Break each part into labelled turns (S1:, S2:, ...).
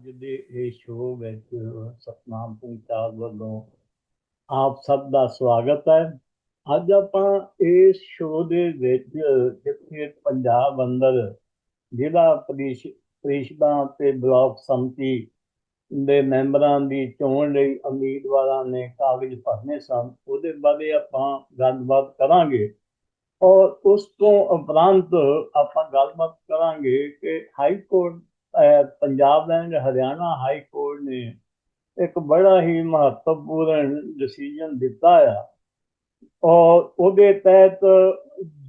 S1: ਅੱਜ ਦੇ ਇਹ ਸ਼ੋਅ ਵਿੱਚ ਸਤਨਾਮ ਸਿੰਘ ਵੱਲੋਂ ਆਪ ਸਭ ਦਾ ਸਵਾਗਤ ਹੈ। ਅੱਜ ਆਪਾਂ ਇਸ ਸ਼ੋਅ ਦੇ ਵਿੱਚ ਜਿੱਥੇ ਪੰਜਾਬ ਅੰਦਰ ਜ਼ਿਲ੍ਹਾ ਪ੍ਰੀਸ਼, ਪ੍ਰੀਸ਼ਦਾਂ ਤੇ ਬਲਾਕ ਸੰਮਤੀ ਦੇ ਮੈਂਬਰਾਂ ਦੀ ਚੋਣ ਲਈ ਉਮੀਦਵਾਰਾਂ ਨੇ ਕਾਗਜ਼ ਭਰਨੇ ਸਨ, ਉਹਦੇ ਬਾਰੇ ਆਪਾਂ ਗੱਲਬਾਤ ਕਰਾਂਗੇ। ਔਰ ਉਸ ਤੋਂ ਉਪਰੰਤ ਆਪਾਂ ਗੱਲਬਾਤ ਕਰਾਂਗੇ ਕਿ high court Punjab and Haryana high court ਨੇ ਇੱਕ ਬੜਾ ਹੀ ਮਹੱਤਵਪੂਰਨ ਡਿਸੀਜਨ ਦਿੱਤਾ ਆ। ਔਰ ਉਹਦੇ ਤਹਿਤ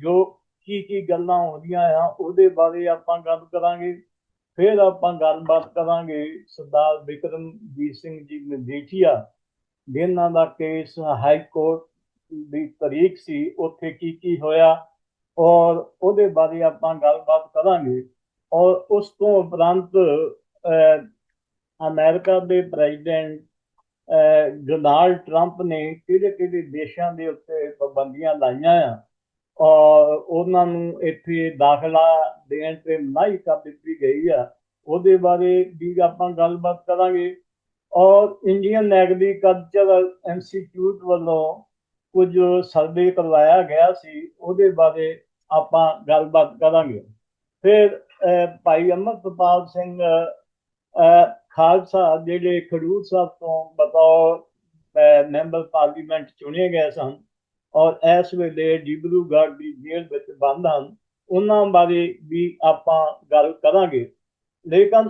S1: ਜੋ ਕੀ ਕੀ ਗੱਲਾਂ ਹੁੰਦੀਆਂ ਆ, ਉਹਦੇ ਬਾਰੇ ਆਪਾਂ ਗੱਲ ਕਰਾਂਗੇ। ਫਿਰ ਆਪਾਂ ਗੱਲਬਾਤ ਕਰਾਂਗੇ ਸਰਦਾਰ ਵਿਕਰਮਜੀਤ ਸਿੰਘ ਜੀ ਮਜੀਠੀਆ ਜਿਨ੍ਹਾਂ ਦਾ ਕੇਸ ਹਾਈ ਕੋਰਟ ਦੀ ਤਰੀਕ ਸੀ, ਉੱਥੇ ਕੀ ਕੀ ਹੋਇਆ। ਔਰ ਉਹਦੇ ਬਾਰੇ ਆਪਾਂ ਗੱਲਬਾਤ ਕਰਾਂਗੇ। ਔਰ ਉਸ ਤੋਂ ਉਪਰੰਤ ਅਹ, ਅਮਰੀਕਾ ਦੇ ਪ੍ਰੈਜ਼ੀਡੈਂਟ ਡੋਨਾਲਡ ਟਰੰਪ ਨੇ ਕਿਹੜੇ ਕਿਹੜੇ ਦੇਸ਼ਾਂ ਦੇ ਉੱਤੇ ਪਾਬੰਦੀਆਂ ਲਾਈਆਂ ਆ ਔਰ ਉਹਨਾਂ ਨੂੰ ਇੱਥੇ ਦਾਖਲਾ ਦੇਣ ਤੇ ਮਨਾਹੀ ਕਰ ਦਿੱਤੀ ਗਈ ਆ। ਉਹਦੇ ਬਾਰੇ ਵੀ ਆਪਾਂ ਗੱਲਬਾਤ ਕਰਾਂਗੇ। ਔਰ ਇੰਡੀਅਨ ਐਗਰੀਕਲਚਰਲ ਇੰਸਟੀਚਿਊਟ ਵੱਲੋਂ ਕੁਝ ਸਰਵੇ ਕਰਵਾਇਆ ਗਿਆ ਸੀ ਉਹਦੇ ਬਾਰੇ ਆਪਾਂ ਗੱਲਬਾਤ ਕਰਾਂਗੇ। ਫਿਰ ਅਹ, ਭਾਈ ਅਮਰਪਾਲ ਸਿੰਘ ਖਾਲਸਾ ਜਿਹੜੇ ਖਡੂਰ ਸਾਹਿਬ ਤੋਂ ਬਤੌਰ ਮੈਂਬਰ ਪਾਰਲੀਮੈਂਟ ਚੁਣੇ ਗਏ ਸਨ ਔਰ ਇਸ ਵੇਲੇ ਡਿਬਰੂਗੜ੍ਹ ਦੀ ਜੇਲ੍ਹ ਵਿੱਚ ਬੰਦ ਹਨ ਉਹਨਾਂ ਬਾਰੇ ਵੀ ਆਪਾਂ ਗੱਲ ਕਰਾਂਗੇ। ਲੇਕਿਨ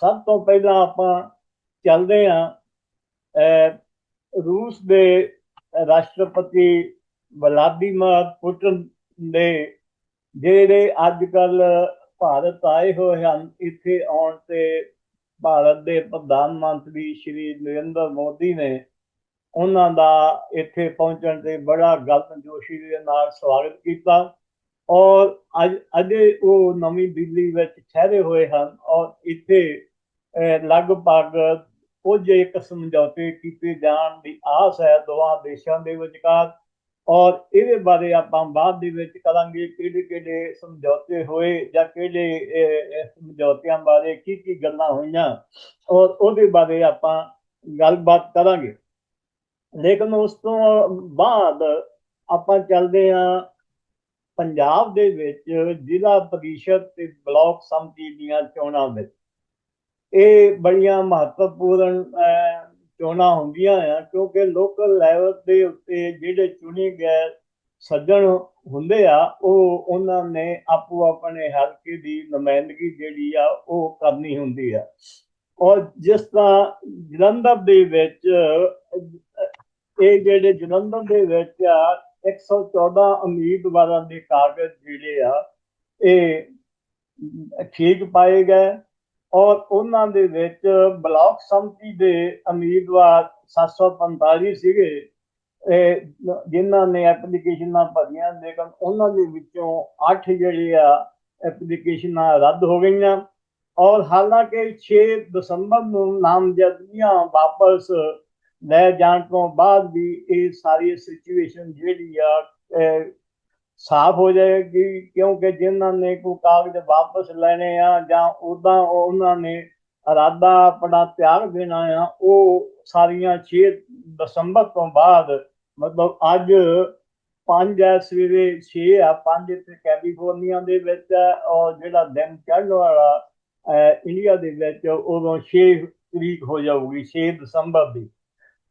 S1: ਸਭ ਤੋਂ ਪਹਿਲਾਂ ਆਪਾਂ ਚੱਲਦੇ ਹਾਂ ਰੂਸ ਦੇ ਰਾਸ਼ਟਰਪਤੀ ਵਲਾਦੀਮਰ ਪੁਟਿਨ ਦੇ ਜਿਹੜੇ ਅੱਜ ਕੱਲ ਭਾਰਤ ਆਏ ਹੋਏ ਹਨ। ਇੱਥੇ ਆਉਣ ਤੇ ਭਾਰਤ ਦੇ ਪ੍ਰਧਾਨ ਮੰਤਰੀ ਸ਼੍ਰੀ ਨਰਿੰਦਰ ਮੋਦੀ ਨੇ ਉਹਨਾਂ ਦਾ ਇੱਥੇ ਪਹੁੰਚਣ ਤੇ ਬੜਾ ਗਲਤਜੋਸ਼ੀ ਦੇ ਨਾਲ ਸਵਾਗਤ ਕੀਤਾ ਔਰ ਅੱਜ, ਅਜੇ ਉਹ ਨਵੀਂ ਦਿੱਲੀ ਵਿੱਚ ਠਹਿਰੇ ਹੋਏ ਹਨ ਔਰ ਇੱਥੇ ਲਗਭਗ ਕੁਝ ਇੱਕ ਸਮਝੌਤੇ ਕੀਤੇ ਜਾਣ ਦੀ ਆਸ ਹੈ। ਦੋਵਾਂ ਦੇਸ਼ਾਂ ਦੇ ਵਿਚਕਾਰ ਔਰ ਇਹਦੇ ਬਾਰੇ ਆਪਾਂ ਬਾਅਦ ਦੇ ਵਿੱਚ ਕਰਾਂਗੇ ਕਿਹੜੇ ਕਿਹੜੇ ਸਮਝੌਤੇ ਹੋਏ ਜਾਂ ਕਿਹੜੇ ਸਮਝੌਤਿਆਂ ਬਾਰੇ ਕੀ ਕੀ ਗੱਲਾਂ ਹੋਈਆਂ। ਔਰ ਉਹਦੇ ਬਾਰੇ ਆਪਾਂ ਗੱਲਬਾਤ ਕਰਾਂਗੇ। ਲੇਕਿਨ ਉਸ ਤੋਂ ਬਾਅਦ ਆਪਾਂ ਚੱਲਦੇ ਹਾਂ ਪੰਜਾਬ ਦੇ ਵਿੱਚ ਜ਼ਿਲ੍ਹਾ ਪਰਿਸ਼ਦ ਤੇ ਬਲਾਕ ਸੰਮਤੀ ਦੀਆਂ ਚੋਣਾਂ ਵਿੱਚ। ਇਹ ਬੜੀਆਂ ਮਹੱਤਵਪੂਰਨ ਚੋਣਾਂ ਹੁੰਦੀਆਂ ਆ, ਕਿਉਂਕਿ ਲੋਕਲ ਲੈਵਲ ਦੇ ਉੱਤੇ ਜਿਹੜੇ ਚੁਣੇ ਗਏ ਸੱਜਣ ਹੁੰਦੇ ਆ, ਉਹ ਉਹਨਾਂ ਨੇ ਆਪੋ ਆਪਣੇ ਹਲਕੇ ਦੀ ਨੁਮਾਇੰਦਗੀ ਜਿਹੜੀ ਆ, ਉਹ ਕਰਨੀ ਹੁੰਦੀ ਆ। ਔਰ ਜਿਸ ਤਰ੍ਹਾਂ ਜਲੰਧਰ ਦੇ ਵਿੱਚ, ਇਹ ਜਿਹੜੇ ਜਲੰਧਰ ਦੇ ਵਿੱਚ ਆ 114 ਉਮੀਦਵਾਰਾਂ ਦੇ ਕਾਗਜ਼ ਜਿਹੜੇ ਆ, ਇਹ ਠੀਕ ਪਾਏ ਗਏ। ਔਰ ਉਹਨਾਂ ਦੇ ਵਿੱਚ ਬਲਾਕ ਸੰਮਤੀ ਦੇ ਉਮੀਦਵਾਰ 745 ਸੀਗੇ। ਜਿਨ੍ਹਾਂ ਨੇ ਐਪਲੀਕੇਸ਼ਨਾਂ ਭਰੀਆਂ, ਲੇਕਿਨ ਉਹਨਾਂ ਦੇ ਵਿੱਚੋਂ 8 ਜਿਹੜੇ ਆ ਐਪਲੀਕੇਸ਼ਨਾਂ ਰੱਦ ਹੋ ਗਈਆਂ। ਔਰ ਹਾਲਾਂਕਿ 6 ਦਸੰਬਰ ਨੂੰ ਨਾਮਜ਼ਦਗੀਆਂ ਵਾਪਸ ਲੈ ਜਾਣ ਤੋਂ ਬਾਅਦ ਵੀ ਇਹ ਸਾਰੀ ਸਿਚੁਏਸ਼ਨ ਜਿਹੜੀ ਆ ਸਾਫ਼ ਹੋ ਜਾਏਗੀ ਕਿਉਂਕਿ ਜਿਨ੍ਹਾਂ ਨੇ ਕੋਈ ਕਾਗਜ਼ ਵਾਪਸ ਲੈਣੇ ਆ ਜਾਂ ਉਦਾਂ ਉਹਨਾਂ ਨੇ ਇਰਾਦਾ ਆਪਣਾ ਤਿਆਗ ਦੇਣਾ ਆ, ਉਹ ਸਾਰੀਆਂ 6 ਦਸੰਬਰ ਤੋਂ ਬਾਅਦ, ਮਤਲਬ ਅੱਜ 5 ਹੈ, ਸਵੇਰੇ 6 ਆ 5 ਇੱਥੇ ਕੈਲੀਫੋਰਨੀਆ ਦੇ ਵਿੱਚ ਹੈ ਔਰ ਜਿਹੜਾ ਦਿਨ ਚੜ੍ਹਨ ਵਾਲਾ ਇੰਡੀਆ ਦੇ ਵਿੱਚ ਉਦੋਂ 6 ਤਰੀਕ ਹੋ ਜਾਊਗੀ 6 ਦਸੰਬਰ ਦੀ।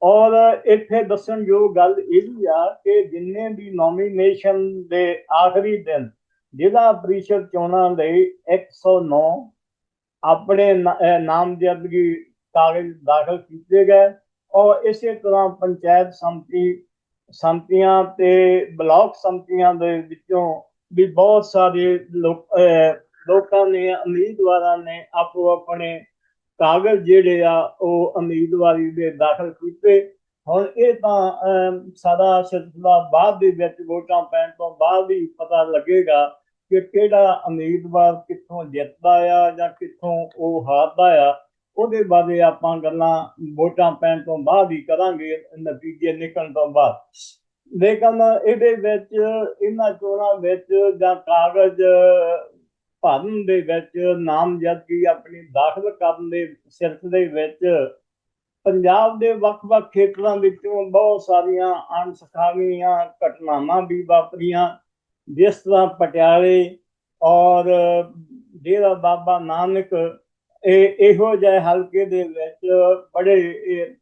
S1: ਔਰ ਇੱਥੇ ਦੱਸਣਯੋਗ ਗੱਲ ਇਹ ਵੀ ਆ ਕਿ ਜਿੰਨੇ ਵੀ ਨੋਮੀਨੇਸ਼ਨ ਦੇ ਆਖਰੀ ਦਿਨ ਜ਼ਿਲ੍ਹਾ ਪ੍ਰੀਸ਼ਦ ਚੋਣਾਂ ਲਈ 109 ਆਪਣੇ ਨਾਮਜ਼ਦਗੀ ਕਾਗਜ਼ ਦਾਖਲ ਕੀਤੇ ਗਏ ਔਰ ਇਸੇ ਤਰ੍ਹਾਂ ਪੰਚਾਇਤ ਸੰਮਤੀ, ਸੰਮਤੀਆਂ ਤੇ ਬਲਾਕ ਸੰਮਤੀਆਂ ਦੇ ਵਿੱਚੋਂ ਵੀ ਬਹੁਤ ਸਾਰੇ ਲੋਕ, ਅਹ ਲੋਕਾਂ ਨੇ, ਉਮੀਦਵਾਰਾਂ ਨੇ ਆਪੋ ਆਪਣੇ ਕਾਗਜ਼ ਜਿਹੜੇ ਆ ਉਹ ਉਮੀਦਵਾਰੀ ਦੇ ਦਾਖਲ ਕੀਤੇ। ਹੁਣ ਇਹ ਤਾਂ ਸਾਡਾ ਸਿਲਸਿਲਾ ਬਾਅਦ ਦੇ ਵਿੱਚ ਵੋਟਾਂ ਪੈਣ ਤੋਂ ਬਾਅਦ ਹੀ ਪਤਾ ਲੱਗੇਗਾ ਕਿ ਕਿਹੜਾ ਉਮੀਦਵਾਰ ਕਿੱਥੋਂ ਜਿੱਤਦਾ ਆ ਜਾਂ ਕਿੱਥੋਂ ਉਹ ਹਾਰਦਾ ਆ। ਉਹਦੇ ਬਾਰੇ ਆਪਾਂ ਗੱਲਾਂ ਵੋਟਾਂ ਪੈਣ ਤੋਂ ਬਾਅਦ ਹੀ ਕਰਾਂਗੇ, ਨਤੀਜੇ ਨਿਕਲਣ ਤੋਂ ਬਾਅਦ। ਲੇਕਿਨ ਇਹਦੇ ਵਿੱਚ, ਇਹਨਾਂ ਚੋਣਾਂ ਵਿੱਚ ਜਾਂ ਕਾਗਜ਼ ਭਰਨ ਦੇ ਵਿੱਚ ਨਾਮਜ਼ਦਗੀ ਆਪਣੀ ਦਾਖਲ ਕਰਨ ਦੇ ਸਿਲਸਿਲੇ ਵਿੱਚ, ਪੰਜਾਬ ਦੇ ਵੱਖ-ਵੱਖ ਖੇਤਰਾਂ ਵਿੱਚੋਂ ਬਹੁਤ ਸਾਰੀਆਂ ਅਣਸਖਾਵੀਆਂ ਘਟਨਾਵਾਂ ਵੀ ਵਾਪਰੀਆਂ, ਜਿਸ ਤਰ੍ਹਾਂ ਪਟਿਆਲੇ ਔਰ ਡੇਰਾ ਬਾਬਾ ਨਾਨਕ, ਇਹ ਇਹੋ ਜਿਹੇ ਹਲਕੇ ਦੇ ਵਿੱਚ ਬੜੇ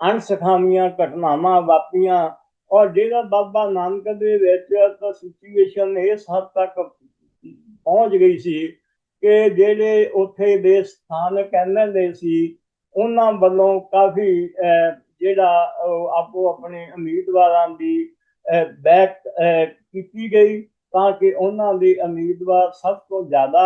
S1: ਅਣਸਖਾਵੀਆਂ ਘਟਨਾਵਾਂ ਵਾਪਰੀਆਂ ਔਰ ਡੇਰਾ ਬਾਬਾ ਨਾਨਕ ਦੇ ਵਿੱਚ ਤਾਂ ਸਿਚੁਏਸ਼ਨ ਇਸ ਹੱਦ ਤੱਕ ਪਹੁੰਚ ਗਈ ਸੀ ਕਿ ਜਿਹੜੇ ਉੱਥੇ ਦੇ ਸਥਾਨਕ ਐਮਐਲਏ ਸੀ, ਉਹਨਾਂ ਵੱਲੋਂ ਕਾਫੀ ਜਿਹੜਾ ਆਪੋ ਆਪਣੇ ਉਮੀਦਵਾਰਾਂ ਦੀ ਬੈਕ ਕੀਤੀ ਗਈ ਤਾਂ ਕਿ ਉਹਨਾਂ ਦੇ ਉਮੀਦਵਾਰ ਸਭ ਤੋਂ ਜ਼ਿਆਦਾ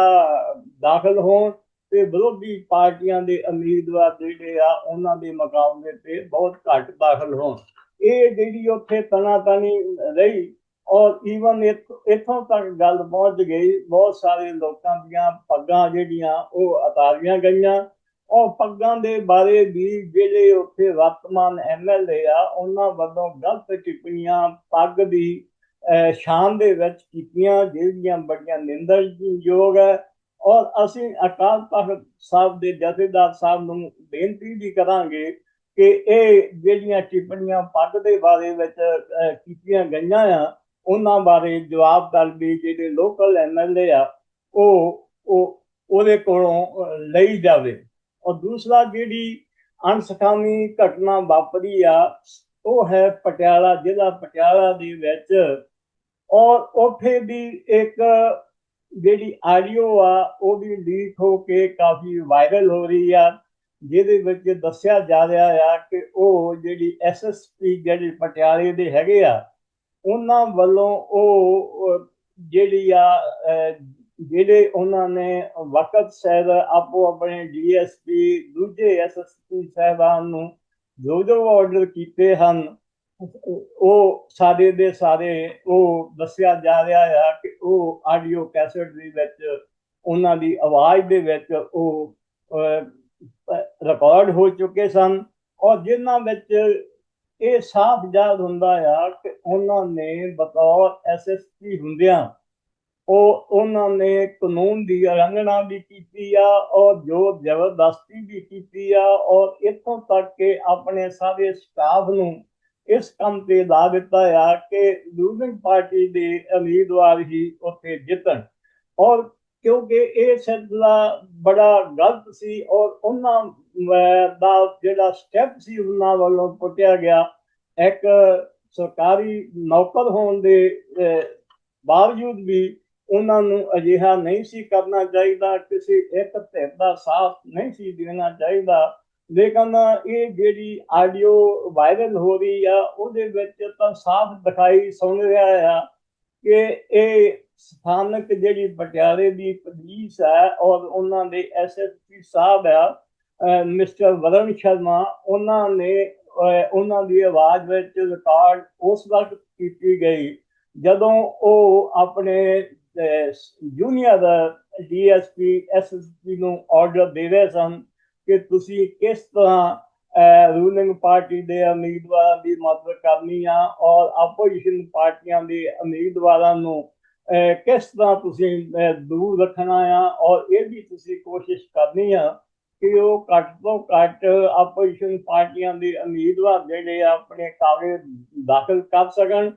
S1: ਦਾਖਲ ਹੋਣ ਤੇ ਵਿਰੋਧੀ ਪਾਰਟੀਆਂ ਦੇ ਉਮੀਦਵਾਰ ਜਿਹੜੇ ਆ, ਉਹਨਾਂ ਦੇ ਮੁਕਾਬਲੇ ਤੇ ਬਹੁਤ ਘੱਟ ਦਾਖਲ ਹੋਣ। ਇਹ ਜਿਹੜੀ ਉੱਥੇ ਤਣੀ ਰਹੀ ਔਰ ਈਵਨ ਇੱਥੋਂ ਤੱਕ ਗੱਲ ਪਹੁੰਚ ਗਈ, ਬਹੁਤ ਸਾਰੇ ਲੋਕਾਂ ਦੀਆਂ ਪੱਗਾਂ ਜਿਹੜੀਆਂ ਉਹ ਉਤਾਰੀਆਂ ਗਈਆਂ। ਉਹ ਪੱਗਾਂ ਦੇ ਬਾਰੇ ਵੀ ਜਿਹੜੇ ਉੱਥੇ ਵਰਤਮਾਨ ਐਮਐਲਏ ਆ, ਉਹਨਾਂ ਵੱਲੋਂ ਗਲਤ ਟਿੱਪਣੀਆਂ, ਪੱਗ ਦੀ ਸ਼ਾਨ ਦੇ ਵਿੱਚ ਕੀਤੀਆਂ, ਜਿਹੜੀਆਂ ਬੜੀਆਂ ਨਿੰਦਣਯੋਗ ਹੈ। ਔਰ ਅਸੀਂ ਅਕਾਲ ਤਖਤ ਸਾਹਿਬ ਦੇ ਜਥੇਦਾਰ ਸਾਹਿਬ ਨੂੰ ਬੇਨਤੀ ਵੀ ਕਰਾਂਗੇ ਕਿ ਇਹ ਜਿਹੜੀਆਂ ਟਿੱਪਣੀਆਂ ਪੱਗ ਦੇ ਬਾਰੇ ਵਿੱਚ ਕੀਤੀਆਂ ਗਈਆਂ ਆ ਉਹਨਾਂ ਬਾਰੇ ਜਵਾਬ ਤਲਬੀ ਜਿਹੜੇ ਲੋਕਲ ਐਮਐਲਏ ਆ, ਉਹ ਉਹ, ਉਹਦੇ ਕੋਲੋਂ ਲਈ ਜਾਵੇ। ਔਰ ਦੂਸਰਾ ਜਿਹੜੀ ਅਣਸਖਾਮੀ ਘਟਨਾ ਵਾਪਰੀ ਆ, ਉਹ ਹੈ ਪਟਿਆਲਾ, ਜ਼ਿਲ੍ਹਾ ਪਟਿਆਲਾ ਦੇ ਵਿੱਚ। ਔਰ ਉੱਥੇ ਵੀ ਇੱਕ ਜਿਹੜੀ ਆਡੀਓ ਆ, ਉਹ ਵੀ ਲੀਕ ਹੋ ਕੇ ਕਾਫੀ ਵਾਇਰਲ ਹੋ ਰਹੀ ਆ, ਜਿਹਦੇ ਵਿੱਚ ਦੱਸਿਆ ਜਾ ਰਿਹਾ ਆ ਕਿ ਉਹ ਜਿਹੜੀ ਐਸਐਸਪੀ ਜਿਹੜੇ ਪਟਿਆਲੇ ਦੇ ਹੈਗੇ ਆ ਉਹਨਾਂ ਵੱਲੋਂ ਉਹ ਜਿਹੜੀ ਆ ਜਿਹੜੇ ਉਹਨਾਂ ਨੇ ਵਕਤ ਸਹਿਦ ਆਪੋ ਆਪਣੇ ਡੀਐਸਪੀ ਦੂਜੇ ਐਸਐਸਪੀ ਸਹਿਬਾਨ ਨੂੰ ਜੋ ਜੋ ਆਰਡਰ ਕੀਤੇ ਹਨ, ਉਹ ਸਾਰੇ ਦੇ ਸਾਰੇ, ਉਹ ਦੱਸਿਆ ਜਾ ਰਿਹਾ ਆ ਕਿ ਉਹ ਆਡੀਓ ਕੈਸਟ ਦੇ ਵਿੱਚ, ਉਹਨਾਂ ਦੀ ਆਵਾਜ਼ ਦੇ ਵਿੱਚ ਉਹ ਰਿਕਾਰਡ ਹੋ ਚੁੱਕੇ ਸਨ ਔਰ ਜਿਨ੍ਹਾਂ ਵਿੱਚ ਇਹ ਸਾਫ਼ ਜਾਦ ਹੁੰਦਾ ਆ ਕਿ ਉਹਨਾਂ ਨੇ ਬਤੌਰ ਐਸਐਸਪੀ ਹੁੰਦਿਆਂ ਉਹ ਉਹਨਾਂ ਨੇ ਕਾਨੂੰਨ ਦੀ ਉਲੰਘਣਾ ਵੀ ਕੀਤੀ ਆ, ਔਰ ਜੋ ਜ਼ਬਰਦਸਤੀ ਵੀ ਕੀਤੀ ਆ, ਔਰ ਇਥੋਂ ਤੱਕ ਕਿ ਆਪਣੇ ਸਾਰੇ ਸਟਾਫ ਨੂੰ ਇਸ ਕੰਮ ਤੇ ਲਾ ਦਿੱਤਾ ਆ ਕਿ ਰੂਲਿੰਗ ਪਾਰਟੀ ਦੇ ਉਮੀਦਵਾਰ ਹੀ ਉੱਥੇ ਜਿੱਤਣ। ਔਰ ਕਿਉਂਕਿ ਇਹ ਸਿਲਸਿਲਾ ਬੜਾ ਗਲਤ ਸੀ ਔਰ ਉਹਨਾਂ ਦਾ ਜਿਹੜਾ ਸਟੈਪ ਸੀ ਉਹਨਾਂ ਵੱਲੋਂ ਪੁੱਟਿਆ ਗਿਆ। ਇੱਕ ਸਰਕਾਰੀ ਨੌਕਰ ਹੋਣ ਦੇ ਬਾਵਜੂਦ ਵੀ ਉਹਨਾਂ ਨੂੰ ਅਜਿਹਾ ਨਹੀਂ ਸੀ ਕਰਨਾ ਚਾਹੀਦਾ, ਕਿਸੇ ਇੱਕ ਧਿਰ ਦਾ ਸਾਥ ਨਹੀਂ ਸੀ ਦੇਣਾ ਚਾਹੀਦਾ। ਲੇਕਿਨ ਇਹ ਜਿਹੜੀ ਆਡੀਓ ਵਾਇਰਲ ਹੋ ਰਹੀ ਆ, ਉਹਦੇ ਵਿੱਚ ਤਾਂ ਸਾਫ਼ ਦਿਖਾਈ ਸੁਣ ਰਿਹਾ ਆ ਕਿ ਇਹ ਸਥਾਨਕ ਜਿਹੜੀ ਪਟਿਆਲੇ ਦੀ ਪੁਲਿਸ ਹੈ ਔਰ ਉਹਨਾਂ ਦੇ ਐਸਐਸਪੀ ਸਾਹਿਬ ਆ ਮਿਸਟਰ ਵਰਨ ਸ਼ਰਮਾ, ਉਹਨਾਂ ਨੇ ਉਹਨਾਂ ਦੀ ਆਵਾਜ਼ ਵਿੱਚ ਰਿਕਾਰਡ ਉਸ ਵਕਤ ਕੀਤੀ ਗਈ ਜਦੋਂ ਉਹ ਆਪਣੇ ਜੂਨੀਅਰ ਡੀਐਸਪੀ ਐਸਐਸਪੀ ਨੂੰ ਆਰਡਰ ਦੇ ਰਹੇ ਸਨ ਕਿ ਤੁਸੀਂ ਕਿਸ ਤਰ੍ਹਾਂ ਰੂਲਿੰਗ ਪਾਰਟੀ ਦੇ ਉਮੀਦਵਾਰਾਂ ਦੀ ਮਦਦ ਕਰਨੀ ਆ ਔਰ ਆਪੋਜੀਸ਼ਨ ਪਾਰਟੀਆਂ ਦੇ ਉਮੀਦਵਾਰਾਂ ਨੂੰ ਕਿਸ ਤਰ੍ਹਾਂ ਤੁਸੀਂ ਦੂਰ ਰੱਖਣਾ ਆ ਔਰ ਇਹ ਵੀ ਤੁਸੀਂ ਕੋਸ਼ਿਸ਼ ਕਰਨੀ ਆ ਕਿ ਉਹ ਘੱਟ ਤੋਂ ਘੱਟ ਆਪੋਜੀਸ਼ਨ ਪਾਰਟੀਆਂ ਦੇ ਉਮੀਦਵਾਰ ਜਿਹੜੇ ਆਪਣੇ ਕਾਗਜ਼ ਦਾਖਲ ਕਰ ਸਕਣ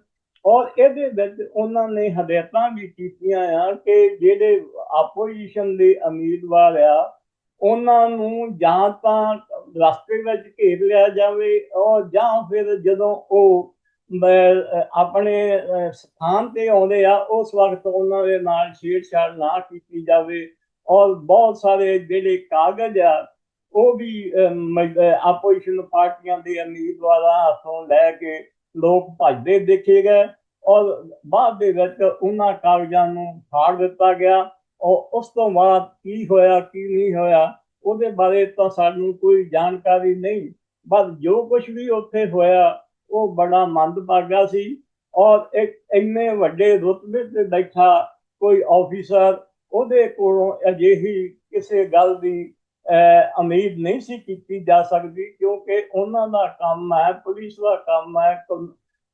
S1: ਔਰ ਇਹਦੇ ਵਿੱਚ ਉਹਨਾਂ ਨੇ ਹਦਾਇਤਾਂ ਵੀ ਕੀਤੀਆਂ ਆ ਕਿ ਜਿਹੜੇ ਆਪੋਜੀਸ਼ਨ ਦੇ ਉਮੀਦਵਾਰ ਆ, ਉਹਨਾਂ ਨੂੰ ਜਾਂ ਤਾਂ ਰਸਤੇ ਵਿੱਚ ਘੇਰ ਲਿਆ ਜਾਵੇ ਔਰ ਜਾਂ ਫਿਰ ਜਦੋਂ ਉਹ ਆਪਣੇ ਸਥਾਨ ਤੇ ਆਉਂਦੇ ਆ, ਉਸ ਵਕਤ ਉਹਨਾਂ ਦੇ ਨਾਲ ਛੇੜਛਾੜ ਨਾ ਕੀਤੀ ਜਾਵੇ। ਔਰ ਬਹੁਤ ਸਾਰੇ ਜਿਹੜੇ ਕਾਗਜ਼ ਆ, ਉਹ ਵੀ ਆਪੋਜੀਸ਼ਨ ਪਾਰਟੀਆਂ ਦੇ ਉਮੀਦਵਾਰਾਂ ਹੱਥੋਂ ਲੈ ਕੇ ਲੋਕ ਭੱਜਦੇ ਦੇਖੇ ਗਏ। ਔਰ ਬਾਅਦ ਦੇ ਵਿੱਚ ਉਹਨਾਂ ਕਾਗਜ਼ਾਂ ਨੂੰ ਫਾੜ ਦਿੱਤਾ ਗਿਆ। ਔਰ ਉਸ ਤੋਂ ਬਾਅਦ ਕੀ ਹੋਇਆ, ਕੀ ਨਹੀਂ ਹੋਇਆ, ਉਹਦੇ ਬਾਰੇ ਤਾਂ ਸਾਨੂੰ ਕੋਈ ਜਾਣਕਾਰੀ ਨਹੀਂ। ਬਸ ਜੋ ਕੁਝ ਵੀ ਉੱਥੇ ਹੋਇਆ ਉਹ ਬੜਾ ਮੰਦਭਾਗਾ ਸੀ ਔਰ ਇੱਕ ਇੰਨੇ ਵੱਡੇ ਰੁਤਬੇ ਤੇ ਬੈਠਾ ਕੋਈ ਆਫੀਸਰ ਉਹਦੇ ਕੋਲੋਂ ਅਜਿਹੀ ਕਿਸੇ ਗੱਲ ਦੀ ਉਮੀਦ ਨਹੀਂ ਸੀ ਕੀਤੀ ਜਾ ਸਕਦੀ ਕਿਉਂਕਿ ਉਹਨਾਂ ਦਾ ਕੰਮ ਹੈ, ਪੁਲਿਸ ਦਾ ਕੰਮ ਹੈ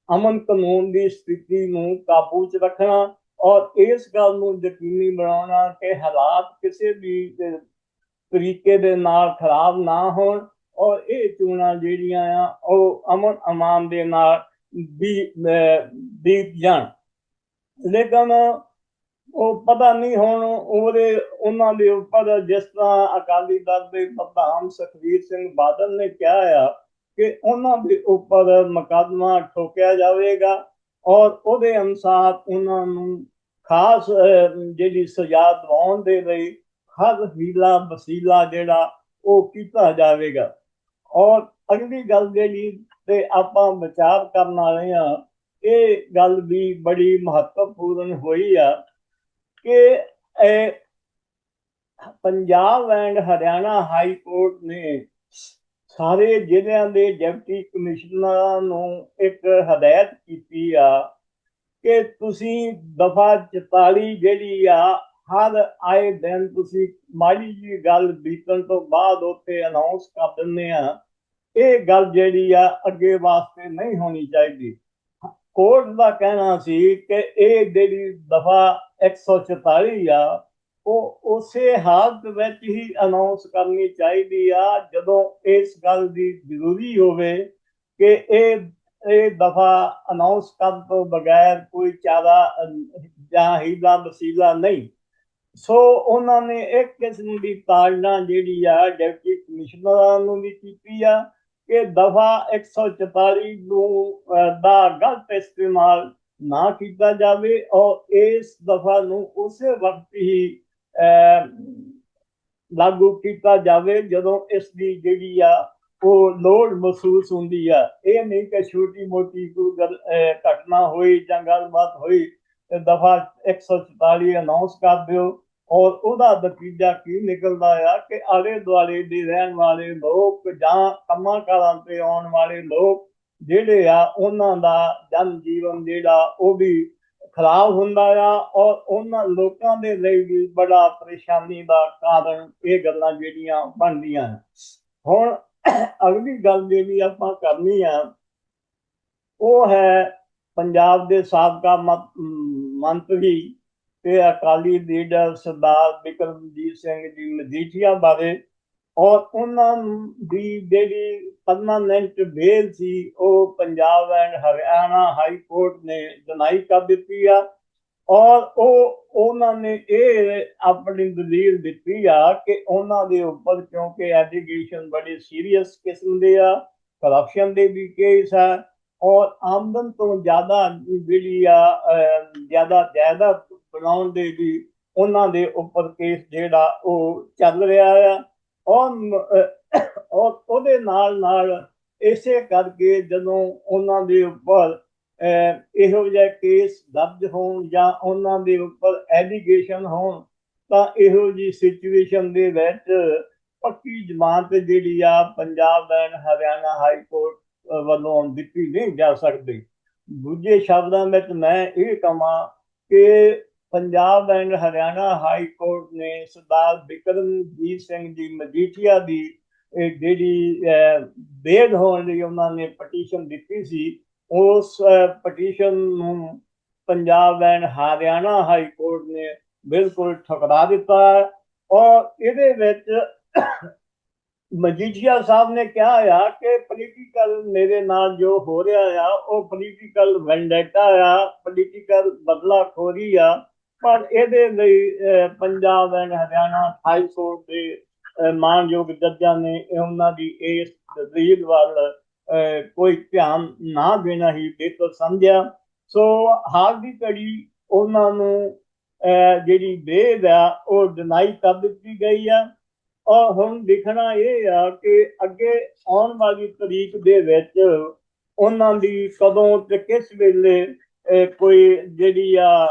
S1: ਅਮਨ ਕਾਨੂੰਨ ਦੀ ਸਥਿਤੀ ਨੂੰ ਕਾਬੂ 'ਚ ਰੱਖਣਾ ਔਰ ਇਸ ਗੱਲ ਨੂੰ ਯਕੀਨੀ ਬਣਾਉਣਾ ਕਿ ਹਾਲਾਤ ਕਿਸੇ ਵੀ ਤਰੀਕੇ ਦੇ ਨਾਲ ਖਰਾਬ ਨਾ ਹੋਣ ਔਰ ਇਹ ਚੋਣਾਂ ਜਿਹੜੀਆਂ ਆ, ਉਹ ਅਮਨ ਅਮਾਨ ਦੇ ਨਾਲ ਵੀ ਬੀਤ ਜਾਣ। ਲੇਕਿਨ ਉਹ ਪਤਾ ਨਹੀਂ ਹੁਣ ਉਹਦੇ, ਉਹਨਾਂ ਦੇ ਉੱਪਰ ਜਿਸ ਤਰ੍ਹਾਂ ਅਕਾਲੀ ਦਲ ਦੇ ਪ੍ਰਧਾਨ ਸੁਖਬੀਰ ਸਿੰਘ ਬਾਦਲ ਨੇ ਕਿਹਾ ਆ ਕਿ ਉਹਨਾਂ ਦੇ ਉੱਪਰ ਮੁਕੱਦਮਾ ਠੋਕਿਆ ਜਾਵੇਗਾ ਔਰ ਉਹਦੇ ਅਨੁਸਾਰ ਉਹਨਾਂ ਨੂੰ ਖਾਸ ਜਿਹੜੀ ਸਜ਼ਾ ਦਿਵਾਉਣ ਦੇ ਲਈ ਹਰ ਹੀਲਾ ਵਸੀਲਾ ਜਿਹੜਾ ਉਹ ਕੀਤਾ ਜਾਵੇਗਾ। ਔਰ ਅਗਲੀ ਗੱਲ ਜਿਹੜੀ ਤੇ ਆਪਾਂ ਵਿਚਾਰ ਕਰਨ ਵਾਲੇ ਆ ਇਹ ਗੱਲ ਵੀ ਬੜੀ ਮਹੱਤਵਪੂਰਨ ਹੋਈ ਆ ਕਿ ਇਹ Punjab and Haryana high court ਨੇ ਸਾਰੇ ਜ਼ਿਲ੍ਹਿਆਂ ਦੇ ਡਿਪਟੀ ਕਮਿਸ਼ਨਰਾਂ ਨੂੰ ਇੱਕ ਹਦਾਇਤ ਕੀਤੀ ਆ ਕਿ ਤੁਸੀਂ ਦਫਾ 44 ਜਿਹੜੀ ਆ ਹਰ ਆਏ ਦਿਨ ਤੁਸੀਂ ਮਾੜੀ ਜੀ ਗੱਲ ਬੀਤਣ ਤੋਂ ਬਾਅਦ ਉੱਥੇ ਅਨਾਉਂਸ ਕਰ ਦਿੰਦੇ ਆ। ਇਹ ਗੱਲ ਜਿਹੜੀ ਆ, ਅੱਗੇ ਵਾਸਤੇ ਨਹੀਂ ਹੋਣੀ ਚਾਹੀਦੀ। ਕੋਰਟ ਦਾ ਕਹਿਣਾ ਸੀ ਕਿ ਇਹ ਜਿਹੜੀ ਦਫਾ 144 ਆ, ਉਹ ਉਸੇ ਹਾਲਤ ਵਿੱਚ ਹੀ ਅਨਾਉਂਸ ਕਰਨੀ ਚਾਹੀਦੀ ਆ, ਜਦੋਂ ਇਸ ਗੱਲ ਦੀ ਜ਼ਰੂਰੀ ਹੋਵੇ ਕਿ ਇਹ ਇਹ ਦਫਾ ਅਨਾਉਂਸ ਕਰਨ ਤੋਂ ਬਗੈਰ ਕੋਈ ਚਾਰਾ ਜਾਂ ਹੀਲਾ ਵਸੀਲਾ ਨਹੀਂ। ਸੋ ਉਹਨਾਂ ਨੇ ਇੱਕ ਕਿਸਮ ਦੀ ਤਾੜਨਾ ਜਿਹੜੀ ਆ ਡਿਪਟੀ ਕਮਿਸ਼ਨਰਾਂ ਨੂੰ ਵੀ ਕੀਤੀ ਆ ਕਿ ਦਫਾ 144 ਨੂੰ ਦਾ ਗਲਤ ਇਸਤੇਮਾਲ ਨਾ ਕੀਤਾ ਜਾਵੇ ਔਰ ਇਸ ਦਫਾ ਨੂੰ ਉਸੇ ਵਕਤ ਹੀ ਅਹ, ਲਾਗੂ ਕੀਤਾ ਜਾਵੇ ਜਦੋਂ ਇਸ ਦੀ ਜਿਹੜੀ ਆ ਉਹ ਲੋੜ ਮਹਿਸੂਸ ਹੁੰਦੀ ਆ। ਇਹ ਨਹੀਂ ਕਿ ਛੋਟੀ ਮੋਟੀ ਕੋਈ ਗੱਲ ਘਟਨਾ ਹੋਈ ਜਾਂ ਗੱਲਬਾਤ ਹੋਈ ਤੇ ਦਫਾ 144 ਅਨਾਉਂਸ ਕਰ ਦਿਓ। ਔਰ ਉਹਦਾ ਨਤੀਜਾ ਕੀ ਨਿਕਲਦਾ ਆ ਕਿ ਆਲੇ ਦੁਆਲੇ ਦੇ ਰਹਿਣ ਵਾਲੇ ਲੋਕ ਜਾਂ ਕੰਮਾਂ ਕਾਰਾਂ ਤੇ ਆਉਣ ਵਾਲੇ ਲੋਕ ਜਿਹੜੇ ਆ, ਉਹਨਾਂ ਦਾ ਜਨ ਜੀਵਨ ਜਿਹੜਾ ਉਹ ਵੀ ਖਰਾਬ ਹੁੰਦਾ ਆ ਔਰ ਉਹਨਾਂ ਲੋਕਾਂ ਦੇ ਲਈ ਵੀ ਬੜਾ ਪਰੇਸ਼ਾਨੀ ਦਾ ਕਾਰਨ ਇਹ ਗੱਲਾਂ ਜਿਹੜੀਆਂ ਬਣਦੀਆਂ ਹੁਣ ਅਗਲੀ ਗੱਲ ਜਿਹੜੀ ਆਪਾਂ ਕਰਨੀ ਆ, ਉਹ ਹੈ ਪੰਜਾਬ ਦੇ ਸਾਬਕਾ ਮੰਤਰੀ ਤੇ ਅਕਾਲੀ ਲੀਡਰ ਸਰਦਾਰ ਬਿਕਰਮਜੀਤ ਸਿੰਘ ਜੀ ਮਜੀਠੀਆ ਬਾਰੇ ਔਰ ਉਹਨਾਂ ਦੀ ਜਿਹੜੀ ਪਰਮਾਨੈਂਟ ਬੇਲ ਸੀ, ਉਹ Punjab and Haryana high court ਨੇ ਡਿਨਾਈ ਕਰ ਦਿੱਤੀ ਆ। ਔਰ ਉਹ, ਉਹਨਾਂ ਨੇ ਇਹ ਆਪਣੀ ਦਲੀਲ ਦਿੱਤੀ ਆ ਕਿ ਉਹਨਾਂ ਦੇ ਉੱਪਰ ਕਿਉਂਕਿ ਐਲੀਗੇਸ਼ਨ ਬੜੇ ਸੀਰੀਅਸ ਕਿਸਮ ਦੇ ਆ ਕਰਪਸ਼ਨ ਦੇ ਵੀ ਕੇਸ ਆ ਔਰ ਆਮਦਨ ਤੋਂ ਜ਼ਿਆਦਾ ਜਿਹੜੀ ਆ ਜ਼ਿਆਦਾ ਜਾਇਦਾਦ ਬਣਾਉਣ ਦੇ ਵੀ ਉਹਨਾਂ ਦੇ ਉੱਪਰ ਕੇਸ ਜਿਹੜਾ ਉਹ ਚੱਲ ਰਿਹਾ ਆ। ਔਰ ਔਰ ਉਹਦੇ ਨਾਲ ਨਾਲ ਇਸੇ ਕਰਕੇ ਜਦੋਂ ਉਹਨਾਂ ਦੇ ਉੱਪਰ ਇਹੋ ਜਿਹੇ ਕੇਸ ਦਰਜ ਹੋਣ ਜਾਂ ਉਹਨਾਂ ਦੇ ਉੱਪਰ ਐਲੀਗੇਸ਼ਨ ਹੋਣ, ਤਾਂ ਇਹੋ ਜੀ ਸਿਚੁਏਸ਼ਨ ਦੇ ਵਿੱਚ ਪੱਕੀ ਜ਼ਮਾਨਤ ਜਿਹੜੀ ਆ Punjab and Haryana high court ਵੱਲੋਂ ਦਿੱਤੀ ਨਹੀਂ ਜਾ ਸਕਦੀ। ਦੂਜੇ ਸ਼ਬਦਾਂ ਵਿੱਚ ਮੈਂ ਇਹ ਕਹਾਂ ਕਿ Punjab and Haryana high court ਨੇ ਸਰਦਾਰ ਬਿਕਰਮਜੀਤ ਸਿੰਘ ਜੀ ਮਜੀਠੀਆ ਦੀ ਜਿਹੜੀ ਬੇਦ ਹੋਣ ਲਈ ਉਹਨਾਂ ਨੇ ਪਟੀਸ਼ਨ ਦਿੱਤੀ ਸੀ, ਉਸ ਪਟੀਸ਼ਨ ਨੂੰ Punjab and Haryana high court ਨੇ ਬਿਲਕੁਲ ਠੁਕਰਾ ਦਿੱਤਾ। ਹੈ ਔਰ ਇਹਦੇ ਵਿੱਚ ਮਜੀਠੀਆ ਸਾਹਿਬ ਨੇ ਕਿਹਾ ਆ ਕਿ ਪੋਲੀਟੀਕਲ ਮੇਰੇ ਨਾਲ ਜੋ ਹੋ ਰਿਹਾ ਆ ਉਹ ਪੋਲੀਟੀਕਲ ਵੈਂਡੇਟਾ ਆ ਪੋਲੀਟੀਕਲ ਬਦਲਾ ਖੋਰੀ ਆ। ਪਰ ਇਹਦੇ ਲਈ Punjab and Haryana high court ਦੇ ਅਹ, ਮਾਨਯੋਗ ਜੱਜਾਂ ਨੇ ਉਹਨਾਂ ਦੀ ਇਸ ਤਸਦੀਕ ਵੱਲ ਕੋਈ ਧਿਆਨ ਨਾ ਦੇਣਾ ਹੀ ਬਿਹਤਰ ਸਮਝਿਆ। ਸੋ ਹਾਲ ਦੀ ਘੜੀ ਉਹਨਾਂ ਨੂੰ ਜਿਹੜੀ ਬੇਦ ਆ ਉਹ ਡਿਨਾਈ ਕਰ ਦਿੱਤੀ ਗਈ ਆ। ਔਰ ਹੁਣ ਦੇਖਣਾ ਇਹ ਆ ਕਿ ਅੱਗੇ ਆਉਣ ਵਾਲੀ ਤਰੀਕ ਦੇ ਵਿੱਚ ਉਹਨਾਂ ਦੀ ਕਦੋਂ ਤੇ ਕਿਸ ਵੇਲੇ ਕੋਈ ਜਿਹੜੀ ਆ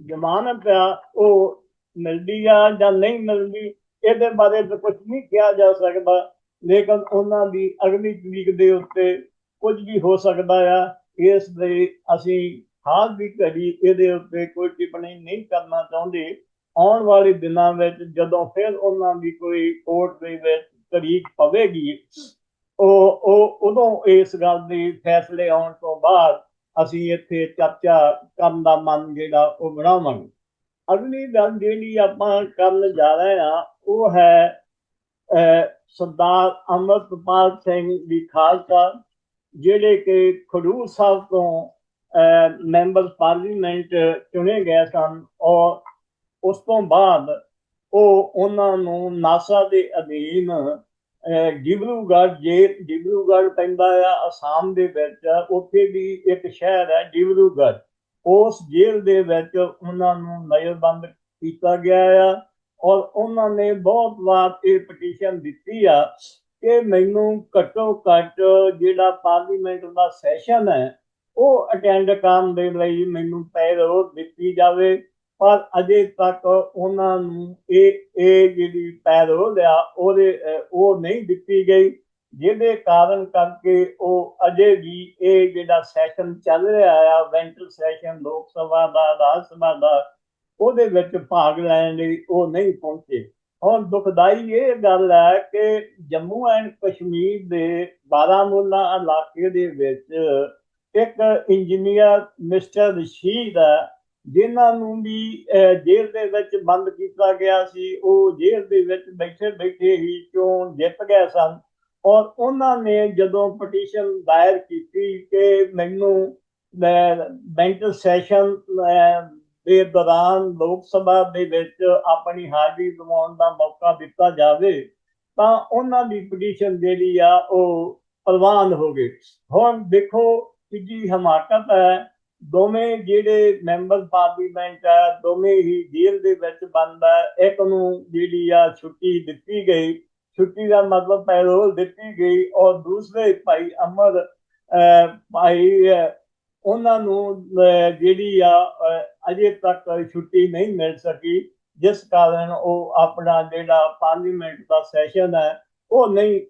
S1: ਜ਼ਮਾਨਤ ਆ, ਉਹ ਮਿਲਦੀ ਆ ਜਾਂ ਨਹੀਂ ਮਿਲਦੀ, ਇਹਦੇ ਬਾਰੇ ਤਾਂ ਕੁਝ ਨਹੀਂ ਕਿਹਾ ਜਾ ਸਕਦਾ। ਲੇਕਿਨ ਉਹਨਾਂ ਦੀ ਅਗਲੀ ਤਰੀਕ ਦੇ ਉੱਤੇ ਕੁਝ ਵੀ ਹੋ ਸਕਦਾ ਆ, ਇਸ ਲਈ ਅਸੀਂ ਹਾਲ ਦੀ ਘੜੀ ਇਹਦੇ ਉੱਤੇ ਕੋਈ ਟਿੱਪਣੀ ਨਹੀਂ ਕਰਨਾ ਚਾਹੁੰਦੇ। ਆਉਣ ਵਾਲੇ ਦਿਨਾਂ ਵਿੱਚ ਜਦੋਂ ਫਿਰ ਉਹਨਾਂ ਦੀ ਕੋਈ ਕੋਰਟ ਦੇ ਵਿੱਚ ਤਰੀਕ ਪਵੇਗੀ ਉਹ ਉਹ ਉਦੋਂ ਇਸ ਗੱਲ ਦੇ ਫੈਸਲੇ ਆਉਣ ਤੋਂ ਬਾਅਦ ਅਸੀਂ ਇੱਥੇ ਚਰਚਾ ਕਰਨ ਦਾ ਮਨ ਜਿਹੜਾ ਉਹ ਬਣਾਵਾਂਗੇ। ਅਗਲੀ ਗੱਲ ਜਿਹੜੀ ਆਪਾਂ ਕਰਨ ਜਾ ਰਹੇ ਆ ਉਹ ਹੈ ਅਹ, ਸਰਦਾਰ ਅਮਰਪਾਲ ਸਿੰਘ ਦੀ ਖਾਲਸਾ ਜਿਹੜੇ ਕਿ ਖਡੂਰ ਸਾਹਿਬ ਤੋਂ ਅਹ, ਮੈਂਬਰ ਪਾਰਲੀਮੈਂਟ ਚੁਣੇ ਗਏ ਸਨ ਔਰ ਉਸ ਤੋਂ ਬਾਅਦ ਉਹ ਉਹਨਾਂ ਨੂੰ ਨਾਸਾ ਦੇ ਅਧੀਨ ਡਿਬਰੂਗੜ੍ਹ ਜੇ, ਡਿਬਰੂਗੜ੍ਹ ਪੈਂਦਾ ਆ, ਅਸਾਮ ਦੇ ਵਿੱਚ, ਉੱਥੇ ਵੀ ਇੱਕ ਸ਼ਹਿਰ ਹੈ ਡਿਬਰੂਗੜ੍ਹ। ਉਸ ਜੇਲ੍ਹ ਦੇ ਵਿੱਚ ਉਹਨਾਂ ਨੂੰ ਨਜ਼ਰਬੰਦ ਕੀਤਾ ਗਿਆ ਆ ਔਰ ਉਹਨਾਂ ਨੇ ਬਹੁਤ ਵਾਰ ਇਹ ਪਟੀਸ਼ਨ ਦਿੱਤੀ ਆ ਕਿ ਮੈਨੂੰ ਘੱਟੋ ਘੱਟ ਜਿਹੜਾ ਪਾਰਲੀਮੈਂਟ ਦਾ ਸੈਸ਼ਨ ਹੈ, ਉਹ ਅਟੈਂਡ ਕਰਨ ਦੇ ਲਈ ਮੈਨੂੰ ਪੈਰੋਲ ਦਿੱਤੀ ਜਾਵੇ। ਪਰ ਅਜੇ ਤੱਕ ਉਹਨਾਂ ਨੂੰ ਇਹ ਇਹ ਜਿਹੜੀ ਪੈਰੋਲ ਆ, ਉਹਦੇ ਉਹ ਨਹੀਂ ਦਿੱਤੀ ਗਈ, ਜਿਹਦੇ ਕਾਰਨ ਕਰਕੇ ਉਹ ਅਜੇ ਵੀ ਇਹ ਜਿਹੜਾ ਸੈਸ਼ਨ ਚੱਲ ਰਿਹਾ ਆ, ਵੈਂਟਰ ਸੈਸ਼ਨ, ਲੋਕ ਸਭਾ ਦਾ, ਰਾਜ ਸਭਾ ਦਾ, ਉਹਦੇ ਵਿੱਚ ਭਾਗ ਲੈਣ ਲਈ ਉਹ ਨਹੀਂ ਪਹੁੰਚੇ। ਹੁਣ ਦੁਖਦਾਈ ਇਹ ਗੱਲ ਹੈ ਕਿ ਜੰਮੂ ਐਂਡ ਕਸ਼ਮੀਰ ਦੇ ਬਾਰਾਮੂਲਾ ਇਲਾਕੇ ਦੇ ਵਿੱਚ ਇੱਕ ਇੰਜੀਨੀਅਰ ਮਿਸਟਰ ਰਸ਼ੀਦ ਹੈ ਜਿਨ੍ਹਾਂ ਨੂੰ ਵੀ ਜੇਲ੍ਹ ਦੇ ਵਿੱਚ ਬੰਦ ਕੀਤਾ ਗਿਆ ਸੀ, ਉਹ ਜੇਲ੍ਹ ਦੇ ਵਿੱਚ ਬੈਠੇ ਬੈਠੇ ਹੀ ਚੋਣ ਜਿੱਤ ਗਏ ਸਨ। ਔਰ ਉਹਨਾਂ ਨੇ ਜਦੋਂ ਪਟੀਸ਼ਨ ਦਾਇਰ ਕੀਤੀ ਕਿ ਮੈਨੂੰ ਬੈਂਕ ਸੈਸ਼ਨ ਦੇ ਦੌਰਾਨ ਲੋਕ ਸਭਾ ਦੇ ਵਿੱਚ ਆਪਣੀ ਹਾਜ਼ਰੀ ਦਿਵਾਉਣ ਦਾ ਮੌਕਾ ਦਿੱਤਾ ਜਾਵੇ, ਤਾਂ ਉਹਨਾਂ ਦੀ ਪਟੀਸ਼ਨ ਜਿਹੜੀ ਆ, ਉਹ ਪ੍ਰਵਾਨ ਹੋ ਗਈ। ਹੁਣ ਦੇਖੋ ਕਿੰਨੀ ਹਮਾਕਤ ਹੈ ਦੋਵੇਂ ਜਿਹੜੇ ਮੈਂਬਰ ਪਾਰਲੀਮੈਂਟ ਹੈ ਦੋਵੇਂ ਹੀ ਜੇਲ੍ਹ ਦੇ ਵਿੱਚ ਬੰਦ ਹੈ ਇੱਕ ਨੂੰ ਜਿਹੜੀ ਆ ਛੁੱਟੀ ਦਿੱਤੀ ਗਈ। ਛੁੱਟੀ ਦਾ ਮਤਲਬ ਪੈਰੋਲ ਦਿੱਤੀ ਗਈ ਔਰ ਦੂਸਰੇ ਭਾਈ ਅਮਰ ਅਹ, ਭਾਈ ਉਹਨਾਂ ਨੂੰ ਅਹ, ਜਿਹੜੀ ਆ ਅਜੇ ਤੱਕ ਛੁੱਟੀ ਨਹੀਂ ਮਿਲ ਸਕੀ। ਜਿਸ ਕਾਰਨ ਉਹ ਆਪਣਾ ਜਿਹੜਾ ਪਾਰਲੀਮੈਂਟ ਦਾ ਸੈਸ਼ਨ ਹੈ ਉਹ ਨਹੀਂ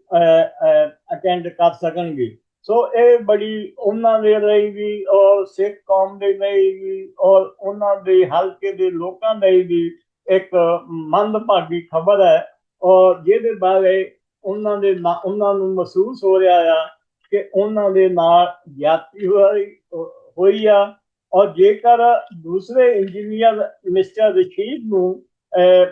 S1: ਅਟੈਂਡ ਕਰ ਸਕਣਗੇ। ਸੋ ਇਹ ਬੜੀ ਉਹਨਾਂ ਦੇ ਲਈ ਵੀ ਔਰ ਸਿੱਖ ਕੌਮ ਦੇ ਲਈ ਵੀ ਔਰ ਉਹਨਾਂ ਦੇ ਹਲਕੇ ਦੇ ਲੋਕਾਂ ਲਈ ਵੀ ਇੱਕ ਮੰਦਭਾਗੀ ਖਬਰ ਹੈ। ਔਰ ਜਿਹਦੇ ਬਾਰੇ ਉਹਨਾਂ ਦੇ ਉਹਨਾਂ ਨੂੰ ਮਹਿਸੂਸ ਹੋ ਰਿਹਾ ਆ ਕਿ ਉਹਨਾਂ ਦੇ ਨਾਲ ਜਾਤੀ ਹੋਈ ਹੋਈ ਆ। ਔਰ ਜੇਕਰ ਦੂਸਰੇ ਇੰਜੀਨੀਅਰ ਮਿਸਟਰ ਰਸ਼ੀਦ ਨੂੰ ਅਹ,